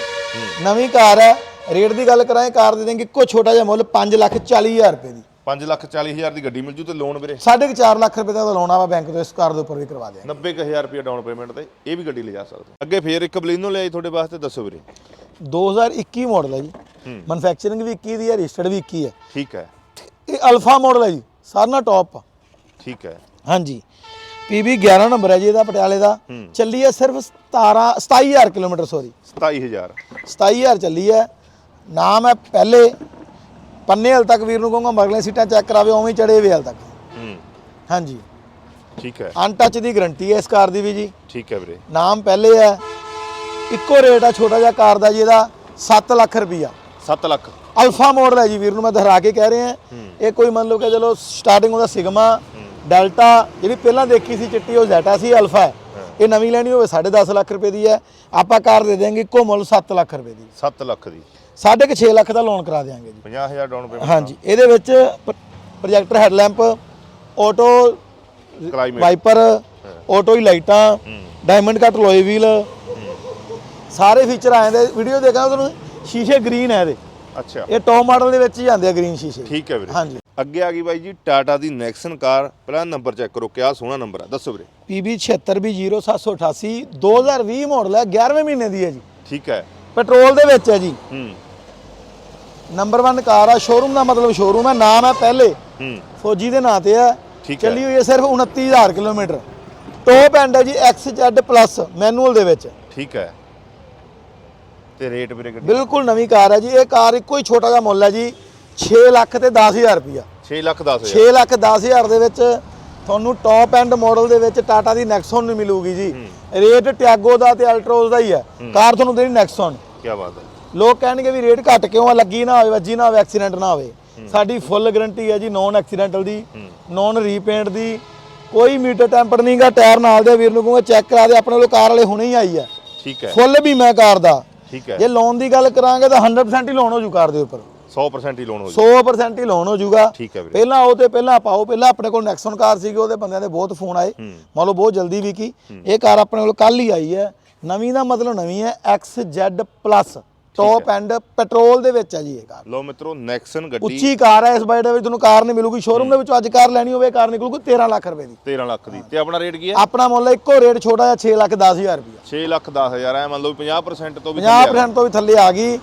ਨਵੀਂ ਕਾਰ ਹੈ ਰੇਟ ਦੀ ਗੱਲ ਕਰਾਂ ਇਹ ਕਾਰ ਦੇ ਦੇਂਗੇ ਇੱਕੋ ਛੋਟਾ ਜਿਹਾ ਮੁੱਲ 5 ਲੱਖ 40000 ਰੁਪਏ ਦੀ। 5 ਲੱਖ 40000 ਦੀ ਗੱਡੀ ਮਿਲ ਜੂ ਤੇ ਲੋਨ ਵੀਰੇ। ਸਾਢੇ ਕੁ ਚਾਰ ਲੱਖ ਰੁਪਏ ਦਾ ਲੋਨ ਆ ਬੈਂਕ ਤੋਂ ਇਸ ਕਾਰ ਦੇ ਉੱਪਰ ਵੀ ਕਰਵਾ ਦਿਆਂਗੇ। 90000 ਰੁਪਇਆ ਡਾਊਨ ਪੇਮੈਂਟ ਤੇ ਇਹ ਵੀ ਗੱਡੀ ਲਿਜਾ ਸਕਦੇ। ਅੱਗੇ ਫੇਰ ਇੱਕ ਬਲੀਨੋ ਲਿਆਈ ਤੁਹਾਡੇ ਵਾਸਤੇ ਦੱਸੋ ਵੀਰੇ। 2021 ਮਾਡਲ ਹੈ ਜੀ। ਮੈਨੂਫੈਕਚਰਿੰਗ ਵੀ 21 ਦੀ ਹੈ ਰਜਿਸਟਰਡ ਵੀ 21 ਹੈ। ਠੀਕ ਹੈ। ਇਹ ਅਲਫਾ ਮਾਡਲ ਹੈ ਜੀ। ਸਾਰਿਆਂ ਨਾਲ ਟੌਪ ਠੀਕ ਹੈ। ਹਾਂਜੀ। PB 11 ਨੰਬਰ ਹੈ ਜੀ ਇਹਦਾ ਪਟਿਆਲੇ ਦਾ। ਚੱਲੀ ਹੈ ਸਿਰਫ 17 27000 ਕਿਲੋਮੀਟਰ ਸੋਰੀ 27000 27000 ਚੱਲੀ ਹੈ। ਨਾਮ ਹੈ ਪਹਿਲੇ। ਪੰਨੇ ਹਲ ਤੱਕ ਵੀਰ ਨੂੰ ਕਹੂੰਗਾ ਮਗਲੇ ਸੀਟਾਂ ਚੈੱਕ ਕਰਾਵੇ ਉਵੇਂ ਹੀ ਚੜੇ ਵੇ ਹਲ ਤੱਕ। ਹੂੰ। ਹਾਂਜੀ। ਠੀਕ ਹੈ। ਅਨਟੱਚ ਦੀ ਗਾਰੰਟੀ ਹੈ ਇਸ ਕਾਰ ਦੀ ਵੀ ਜੀ। ਠੀਕ ਹੈ ਵੀਰੇ। ਨਾਮ ਪਹਿਲੇ ਹੈ। ਇੱਕੋ ਰੇਟ ਆ ਛੋਟਾ ਜਿਹਾ ਕਾਰ ਦਾ ਜੀ ਇਹਦਾ 7 ਲੱਖ ਰੁਪਈਆ। 7 ਲੱਖ। ਅਲਫਾ ਮਾਡਲ ਹੈ ਜੀ ਵੀਰ ਨੂੰ ਮੈਂ ਦੁਹਰਾ ਕੇ ਕਹਿ ਰਿਹਾ। ਇਹ ਕੋਈ ਮੰਨ ਲਓ ਕਿ ਚਲੋ ਸਟਾਰਟਿੰਗ ਉਹਦਾ ਸਿਗਮਾ ਡੈਲਟਾ ਜਿਹੜੀ ਪਹਿਲਾਂ ਦੇਖੀ ਸੀ ਚਿੱਟੀ ਉਹ ਜ਼ੈਟਾ ਸੀ ਅਲਫਾ ਹੈ। ਇਹ ਨਵੀਂ ਲੈਣੀ ਹੋਵੇ 10.5 ਲੱਖ ਰੁਪਏ ਦੀ ਹੈ। ਆਪਾਂ ਕਾਰ ਦੇ ਦੇਾਂਗੇ ਇੱਕੋ ਮੁੱਲ 7 ਲੱਖ ਰੁਪਏ ਦੀ। 7 ਲੱਖ ਦੀ। ਸਾਢੇ ਕੁ 6 ਲੱਖ ਦਾ ਲੋਨ ਕਰਾ ਦੇਾਂਗੇ ਜੀ। 50000 ਡਾਊਨ ਪੇਮੈਂਟ ਹਾਂਜੀ ਇਹਦੇ ਵਿੱਚ projector headlamp auto wiper auto ਹੀ। ਲਾਈਟਾਂ ਡਾਇਮੰਡ ਕੱਟ ਲੋਏ ਵੀਲ ਸਾਰੇ ਫੀਚਰ ਆ ਜਾਂਦੇ। ਵੀਡੀਓ ਦੇਖਾਂ ਤੁਹਾਨੂੰ ਸ਼ੀਸ਼ੇ ਗ੍ਰੀਨ ਹੈ ਇਹਦੇ। ਅੱਛਾ। ਇਹ ਟੌਪ ਮਾਡਲ ਦੇ ਵਿੱਚ ਹੀ ਆਉਂਦੇ ਆ ਗ੍ਰੀਨ ਸ਼ੀਸ਼ੇ। ਠੀਕ ਹੈ ਵੀਰੇ। ਹਾਂਜੀ। ਅੱਗੇ ਆ ਗਈ ਬਾਈ ਜੀ ਟਾਟਾ ਦੀ ਨੈਕਸਨ ਕਾਰ। ਪਹਿਲਾਂ ਨੰਬਰ ਚੈੱਕ ਕਰੋ ਕਿਆ ਸੋਹਣਾ ਨੰਬਰ ਆ। ਦੱਸੋ ਵੀਰੇ। PB 76B0788 2020 ਮਾਡਲ ਹੈ 11ਵੇਂ ਮਹੀਨੇ ਦੀ ਹੈ ਜੀ। ਠੀਕ ਹੈ। ਪੈਟਰੋਲ ਦੇ ਵਿੱਚ ਹੈ ਜੀ। ਹੂੰ। ਨੰਬਰ 1 ਕਾਰ ਆ ਸ਼ੋਰੂਮ ਦਾ ਮਤਲਬ ਸ਼ੋਰੂਮ ਹੈ ਨਾਮ ਹੈ ਪਹਿਲੇ। ਹੂੰ। ਫੌਜੀ ਦੇ ਨਾਂ ਤੇ ਹੈ ਠੀਕ ਹੈ। ਚੱਲੀ ਹੋਈ ਹੈ ਸਿਰਫ 29000 ਕਿਲੋਮੀਟਰ। ਟੌਪ ਐਂਡ ਹੈ ਜੀ XZ ਪਲੱਸ ਮੈਨੂਅਲ ਦੇ ਵਿੱਚ। ਠੀਕ ਹੈ। ਤੇ ਰੇਟ ਵੀਰੇ ਗੱਡੀ ਬਿਲਕੁਲ ਨਵੀਂ ਕਾਰ ਹੈ ਜੀ ਇਹ ਕਾਰ ਇੱਕੋ ਹੀ ਛੋਟਾ ਜਿਹਾ ਮੁੱਲ ਹੈ ਜੀ 6 ਲੱਖ ਤੇ 10000 ਰੁਪਇਆ 6 ਲੱਖ 10 ਹਜ਼ਾਰ। 6 ਲੱਖ 10000 ਦੇ ਵਿੱਚ ਤੁਹਾਨੂੰ ਟੌਪ ਐਂਡ ਮਾਡਲ ਦੇ ਵਿੱਚ ਟਾਟਾ ਦੀ ਨੈਕਸਨ ਨੂੰ ਮਿਲੂਗੀ ਜੀ। ਰੇਟ ਟਿਆਗੋ ਦਾ ਤੇ ਅਲਟ੍ਰੋਜ਼ ਦਾ ਹੀ ਹੈ। ਕਾਰ ਤੁਹਾਨੂੰ ਦੇਣੀ ਨੈਕਸਨ ਕੀ ਬਾਤ ਹੈ। ਲੋਕ ਕਹਿਣਗੇ ਵੀ ਰੇਟ ਘੱਟ ਕਿਉਂ ਆ ਲੱਗੀ ਨਾ ਹੋਵੇ ਵੱਜੀ ਨਾ ਹੋਵੇ ਐਕਸੀਡੈਂਟ ਨਾ ਹੋਵੇ। ਸਾਡੀ ਫੁੱਲ ਗਾਰੰਟੀ ਹੈ ਜੀ ਨੌਨ ਐਕਸੀਡੈਂਟਲ ਦੀ ਨੌਨ ਰੀਪੇਂਟ ਦੀ। ਕੋਈ ਮੀਟਰ ਟੈਂਪਰ ਨਹੀਂਗਾ ਟਾਇਰ ਨਾਲ ਦੇ ਵੀਰ ਨੂੰ ਕਹੂੰਗਾ ਚੈੱਕ ਕਰਾ ਦੇ ਆਪਣੇ ਕੋਲ ਕਾਰ ਵਾਲੇ ਹੁਣੇ ਹੀ ਆਈ ਹੈ। ਠੀਕ ਹੈ। ਫੁੱਲ ਵੀ ਮੈਂ ਕਾਰ ਦਾ। ਠੀਕ ਹੈ। ਜੇ ਲੋਨ ਦੀ ਗੱਲ ਕਰਾਂਗੇ ਤਾਂ 100% ਹੀ ਲੋਨ ਹੋ ਜੂ ਕਾਰ ਦੇ ਉੱਪਰ 100% ਹੀ ਲੋਨ ਹੋ ਜਾਊ 100% ਹੀ ਲੋਨ ਹੋ ਜਾਊਗਾ ਠੀਕ ਹੈ ਵੀਰੇ। ਪਹਿਲਾਂ ਉਹ ਤੇ ਪਹਿਲਾਂ ਪਾਓ ਪਹਿਲਾਂ ਆਪਣੇ ਕੋਲ ਨੈਕਸਨ ਕਾਰ ਸੀਗੀ ਉਹਦੇ ਬੰਦਿਆਂ ਦੇ ਬਹੁਤ ਫੋਨ ਆਏ। ਮੰਨ ਲਓ ਬਹੁਤ ਜਲਦੀ ਵਿਕੀ। ਇਹ ਕਾਰ ਆਪਣੇ ਕੋਲ ਕੱਲ ਹੀ ਆਈ ਹੈ। ਨਵੀਂ ਦਾ ਮਤਲਬ ਨਵੀਂ ਹੈ XZ plus top end petrol ਦੇ ਵਿੱਚ ਹੈ ਜੀ ਇਹ ਕਾਰ। ਲਓ ਮਿੱਤਰੋ ਨੈਕਸਨ ਗੱਡੀ। ਉੱਚੀ ਕਾਰ ਹੈ ਇਸ ਬਾਈਟ ਵਿੱਚ ਤੁਹਾਨੂੰ ਕਾਰ ਨਹੀਂ ਮਿਲੂਗੀ। ਸ਼ੋਰੂਮ ਦੇ ਵਿੱਚੋਂ ਅੱਜ ਕਾਰ ਲੈਣੀ ਹੋਵੇ ਕਾਰ ਨਿਕਲੂਗੀ 13 ਲੱਖ ਰੁਪਏ ਦੀ। 13 ਲੱਖ ਦੀ। ਤੇ ਆਪਣਾ ਰੇਟ ਕੀ ਹੈ? ਆਪਣਾ ਮੁੱਲ ਇੱਕੋ ਰੇਟ ਛੋਟਾ ਜਿਹਾ 6 ਲੱਖ 10000 ਰੁਪਏ 6 ਲੱਖ 10 ਹਜ਼ਾਰ ਐ ਮੰਨ ਲਓ ਵੀ 50% ਤੋਂ ਵੀ ਥੱਲੇ ਆ। 50% ਤੋਂ ਵੀ ਥੱਲੇ ਆ ਗਈ।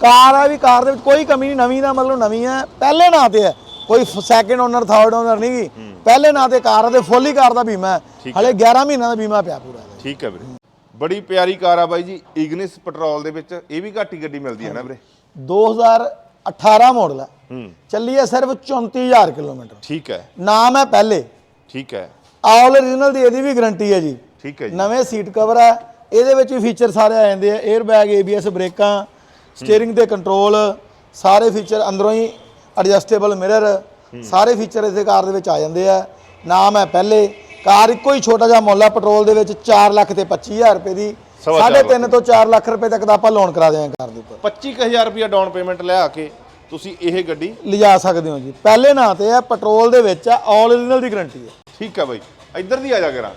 ਕਾਰ ਆ ਵੀ ਕਾਰ ਦੇ ਵਿੱਚ ਕੋਈ ਕਮੀ ਨਹੀਂ ਨਵੀਂ ਦਾ ਮਤਲਬ ਨਵੀਂ ਹੈ। ਪਹਿਲੇ ਨਾਂ ਤੇ ਹੈ। ਕੋਈ ਸੈਕਿੰਡ ਓਨਰ ਥਰਡ ਓਨਰ ਨਹੀਂ ਗੀ। ਪਹਿਲੇ ਨਾਂ ਤੇ ਕਾਰ ਦੇ ਫੁੱਲ ਕਾਰ ਦਾ ਬੀਮਾ ਹੈ। ਹਲੇ 11 ਮਹੀਨਿਆਂ ਦਾ ਬੀਮਾ ਪਿਆ ਪੂਰਾ। ਠੀਕ ਹੈ ਵੀਰੇ। ਬੜੀ ਪਿਆਰੀ ਕਾਰ ਆ ਬਾਈ ਜੀ ਇਗਨਿਸ ਪੈਟਰੋਲ ਦੇ ਵਿੱਚ। ਇਹ ਵੀ ਘੱਟ ਹੀ ਗੱਡੀ ਮਿਲਦੀ ਹੈ ਨਾ ਵੀਰੇ? 2018 ਮਾਡਲ ਹੈ ਹੂੰ। ਚੱਲੀ ਹੈ ਸਿਰਫ 34000 ਕਿਲੋਮੀਟਰ। ਠੀਕ ਹੈ। ਨਾਮ ਹੈ ਪਹਿਲੇ। ਠੀਕ ਹੈ। ਆਲ ਓਰੀਜਨਲ ਦੀ ਇਹਦੀ ਵੀ ਗਾਰੰਟੀ ਹੈ ਜੀ। ਠੀਕ ਹੈ ਜੀ। ਨਵੇਂ ਸੀਟ ਕਵਰ ਹੈ। ਇਹਦੇ ਵਿੱਚ ਵੀ ਫੀਚਰ ਸਾਰੇ ਆ ਜਾਂਦੇ ਆ। 에ਅਰ ਬੈਗ ABS ਬ੍ਰੇਕਾਂ ਸਟੀਅਰਿੰਗ ਤੇ ਕੰਟਰੋਲ ਸਾਰੇ ਫੀਚਰ ਅੰਦਰੋਂ ਹੀ ਐਡਜਸਟੇਬਲ ਮਿਰਰ ਸਾਰੇ ਫੀਚਰ ਇਸੇ ਕਾਰ ਦੇ ਵਿੱਚ ਆ ਜਾਂਦੇ ਆ। ਨਾਮ ਹੈ ਪਹਿਲੇ। ਕਾਰ ਇੱਕੋ ਹੀ ਛੋਟਾ ਜਿਹਾ ਮੁੱਲ ਪੈਟਰੋਲ ਦੇ ਵਿੱਚ 4 ਲੱਖ ਤੇ 25000 ਰੁਪਏ ਦੀ। ਸਵਾ ਚਾਰ ਸਾਢੇ 3 ਤੋਂ 4 ਲੱਖ ਰੁਪਏ ਤੱਕ ਦਾ ਆਪਾਂ ਲੋਨ ਕਰਾ ਦਿਆਂਗੇ ਕਾਰ ਦੇ ਉੱਪਰ। 25000 ਰੁਪਇਆ ਡਾਊਨ ਪੇਮੈਂਟ ਲਿਆ ਕੇ ਤੁਸੀਂ ਇਹ ਗੱਡੀ ਲਿਜਾ ਸਕਦੇ ਹੋ ਜੀ। ਪਹਿਲੇ ਨਾਂ ਤੇ ਹੈ ਪੈਟਰੋਲ ਦੇ ਵਿੱਚ ਆ ਆਲ ਓਰੀਜਨਲ ਦੀ ਗਾਰੰਟੀ ਹੈ। ਠੀਕ ਹੈ ਬਾਈ ਇੱਧਰ ਦੀ ਆ ਜਾ ਕਰਾਂ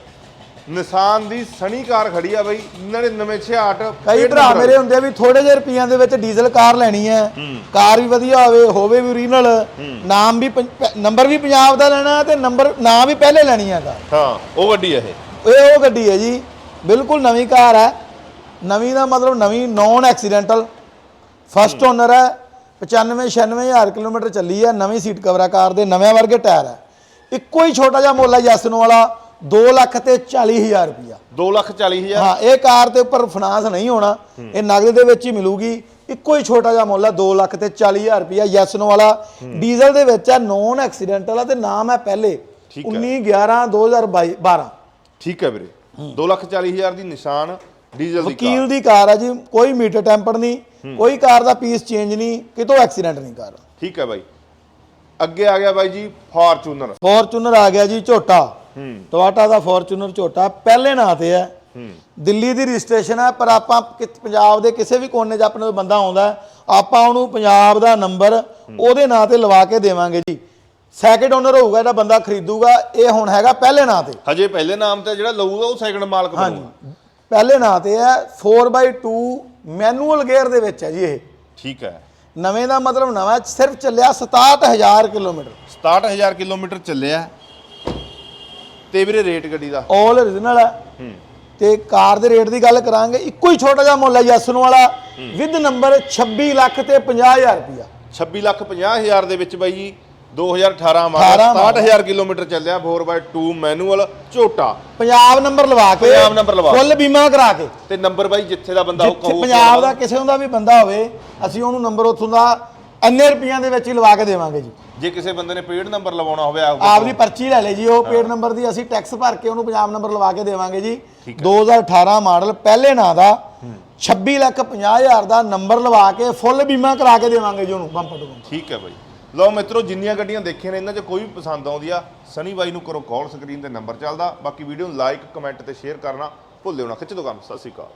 ਨਿਸ਼ਾਨ ਦੀ ਸਣੀ ਕਾਰ ਖੜੀ ਆ ਬਾਈ 9968 ਕਈ ਭਰਾ ਮੇਰੇ ਹੁੰਦੇ ਆ ਵੀ ਥੋੜੇ ਜਿਹੇ ਰੁਪਈਆਂ ਦੇ ਵਿੱਚ ਡੀਜ਼ਲ ਕਾਰ ਲੈਣੀ ਹੈ ਕਾਰ ਵੀ ਵਧੀਆ ਹੋਵੇ ਹੋਵੇ ਵੀ ਓਰੀਜਨਲ ਨਾਮ ਵੀ ਨੰਬਰ ਵੀ ਪੰਜਾਬ ਦਾ ਲੈਣਾ ਤੇ ਨੰਬਰ ਨਾਮ ਵੀ ਪਹਿਲੇ ਲੈਣੀ ਹੈ ਕਾਰ। ਹਾਂ ਉਹ ਗੱਡੀ ਹੈ ਇਹ। ਇਹ ਉਹ ਗੱਡੀ ਹੈ ਜੀ ਬਿਲਕੁਲ ਨਵੀਂ ਕਾਰ ਹੈ। ਨਵੀਂ ਦਾ ਮਤਲਬ ਨਵੀਂ ਨੌਨ ਐਕਸੀਡੈਂਟਲ ਫਸਟ ਓਨਰ ਹੈ 95 96000 ਕਿਲੋਮੀਟਰ ਚੱਲੀ ਹੈ ਨਵੀਂ ਸੀਟ ਕਵਰ ਹੈ ਕਾਰ ਦੇ ਨਵੇਂ ਵਰਗੇ ਟਾਇਰ ਹੈ। ਇੱਕੋ ਹੀ ਛੋਟਾ ਜਿਹਾ ਮੁੱਲ ਜਸਨ ਵਾਲਾ। 2 ਲੱਖ ਤੇ 40000 ਰੁਪਇਆ। 240000 ਹਾਂ ਇਹ ਕਾਰ ਤੇ ਉੱਪਰ ਫਾਈਨਾਂਸ ਨਹੀਂ ਹੋਣਾ। ਇਹ ਨਗਦ ਦੇ ਵਿੱਚ ਹੀ ਮਿਲੂਗੀ। ਇੱਕੋ ਹੀ ਛੋਟਾ ਜਿਹਾ ਮੁੱਲ ਹੈ 2 ਲੱਖ ਤੇ 40000 ਰੁਪਇਆ ਯੈਸਨੋ ਵਾਲਾ ਡੀਜ਼ਲ ਦੇ ਵਿੱਚ ਹੈ ਨੌਨ ਐਕਸੀਡੈਂਟਲ ਆ ਤੇ ਨਾਮ ਹੈ ਪਹਿਲੇ। ਠੀਕ ਹੈ। 19 11 2022 12 ਠੀਕ ਹੈ ਵੀਰੇ। 240000 ਦੀ ਨਿਸ਼ਾਨ ਡੀਜ਼ਲ ਦੀ ਕਾਰ। ਵਕੀਲ ਦੀ ਕਾਰ ਹੈ ਜੀ ਕੋਈ ਮੀਟਰ ਟੈਂਪਰ ਨਹੀਂ ਕੋਈ ਕਾਰ ਦਾ ਪੀਸ ਚੇਂਜ ਨਹੀਂ ਕਿਤੋਂ ਐਕਸੀਡੈਂਟ ਨਹੀਂ ਕਾਰ। ਠੀਕ ਹੈ ਬਾਈ। ਅੱਗੇ ਆ ਗਿਆ ਬਾਈ ਜੀ ਫਾਰਚੂਨਰ। ਫੋਰਚੂਨਰ ਆ ਗਿਆ ਜੀ ਝੋਟਾ। ਹੂੰ ਟੋਆਟਾ ਦਾ ਫੋਰਚੂਨਰ ਝੋਟਾ ਪਹਿਲੇ ਨਾਂ ਤੇ ਹੈ। ਦਿੱਲੀ ਦੀ ਰਜਿਸਟ੍ਰੇਸ਼ਨ ਹੈ ਪਰ ਆਪਾਂ ਪੰਜਾਬ ਦੇ ਕਿਸੇ ਵੀ ਕੋਨੇ 'ਚ ਆਪਣੇ ਬੰਦਾ ਆਉਂਦਾ ਆਪਾਂ ਉਹਨੂੰ ਪੰਜਾਬ ਦਾ ਨੰਬਰ ਉਹਦੇ ਨਾਂ ਤੇ ਲਵਾ ਕੇ ਦੇਵਾਂਗੇ ਜੀ। ਸੈਕਿੰਡ ਓਨਰ ਹੋਊਗਾ ਜਿਹੜਾ ਬੰਦਾ ਖਰੀਦੂਗਾ ਇਹ ਹੁਣ ਹੈਗਾ ਪਹਿਲੇ ਨਾਂ ਤੇ। ਹਜੇ ਪਹਿਲੇ ਨਾਮ ਤੇ ਜਿਹੜਾ ਲਊਗਾ ਉਹ ਸੈਕੰਡ ਮਾਲਕ ਬਣੂਗਾ। ਪਹਿਲੇ ਨਾਂ ਤੇ ਹੈ 4x2 ਮੈਨੂਅਲ ਗੇਅਰ ਦੇ ਵਿੱਚ ਹੈ ਜੀ ਇਹ। ਠੀਕ ਹੈ। ਨਵੇਂ ਦਾ ਮਤਲਬ ਨਵਾਂ ਸਿਰਫ ਚੱਲਿਆ 67000 ਕਿਲੋਮੀਟਰ। 67000 ਕਿਲੋਮੀਟਰ ਚੱਲਿਆ। ਤੇ ਵੀਰੇ ਰੇਟ ਗੱਡੀ ਦਾ। ਆਲ origignal ਹੈ। ਤੇ ਕਾਰ ਦੇ ਰੇਟ ਦੀ ਗੱਲ ਕਰਾਂਗੇ ਇੱਕੋ ਹੀ ਛੋਟਾ ਜਿਹਾ ਮੁੱਲ ਹੈ ਯਸਨ ਵਾਲਾ ਵਿਦ ਨੰਬਰ 26 ਲੱਖ ਤੇ 50000 ਰੁਪਇਆ। 26 ਲੱਖ 50000 ਦੇ ਵਿੱਚ ਬਾਈ ਜੀ 2018 ਮਾਡਲ 18 67000 ਕਿਲੋਮੀਟਰ ਚੱਲਿਆ 4x2 ਮੈਨੂਅਲ ਝੋਟਾ। ਪੰਜਾਬ ਨੰਬਰ ਲਵਾ ਕੇ ਪੰਜਾਬ ਨੰਬਰ ਲਵਾ। ਫੁੱਲ ਬੀਮਾ ਕਰਾ ਕੇ। ਤੇ ਨੰਬਰ ਬਾਈ ਜਿੱਥੇ ਦਾ ਬੰਦਾ ਉਹ ਕਹੂ ਪੰਜਾਬ ਦਾ ਕਿਸੇ ਦਾ ਵੀ ਬੰਦਾ ਹੋਵੇ ਅਸੀਂ ਉਹਨੂੰ ਨੰਬਰ ਉੱਥੋਂ ਦਾ ਇੰਨੇ ਰੁਪਈਆਂ ਦੇ ਵਿੱਚ ਹੀ ਲਵਾ ਕੇ ਦੇਵਾਂਗੇ ਜੀ। ਜੇ ਕਿਸੇ ਬੰਦੇ ਨੇ ਪੇਡ ਨੰਬਰ ਲਵਾਉਣਾ ਹੋਵੇ ਆਪ ਆਪਦੀ ਪਰਚੀ ਲੈ ਲੈ ਜੀ ਉਹ ਪੇਡ ਨੰਬਰ ਦੀ ਅਸੀਂ ਟੈਕਸ ਭਰ ਕੇ ਉਹਨੂੰ ਪੰਜਾਬ ਨੰਬਰ ਲਵਾ ਕੇ ਦੇਵਾਂਗੇ ਜੀ। 2018 ਮਾਡਲ ਪਹਿਲੇ ਨਾਂ ਦਾ 26 ਲੱਖ 50 ਹਜ਼ਾਰ ਦਾ ਨੰਬਰ ਲਵਾ ਕੇ ਫੁੱਲ ਬੀਮਾ ਕਰਾ ਕੇ ਦੇਵਾਂਗੇ ਜੀ ਉਹਨੂੰ ਬੰਪਰ ਬੰਪਰ ਠੀਕ ਹੈ ਬਾਈ। ਲਓ ਮਿੱਤਰੋ ਜਿੰਨੀਆਂ ਗੱਡੀਆਂ ਦੇਖੀਆਂ ਨੇ ਇਹਨਾਂ 'ਚ ਕੋਈ ਵੀ ਪਸੰਦ ਆਉਂਦੀ ਆ ਸਨੀ ਬਾਈ ਨੂੰ ਕਰੋ ਕਾਲ ਸਕਰੀਨ ਤੇ ਨੰਬਰ ਚੱਲਦਾ। ਬਾਕੀ ਵੀਡੀਓ ਨੂੰ ਲਾਈਕ ਕਮੈਂਟ ਤੇ ਸ਼ੇਅਰ ਕਰਨਾ ਭੁੱਲਿਓ ਨਾ। ਖਿੱਚ ਦੋ ਕੰਮ ਸਤਿ ਸ਼੍ਰੀ ਅਕਾਲ।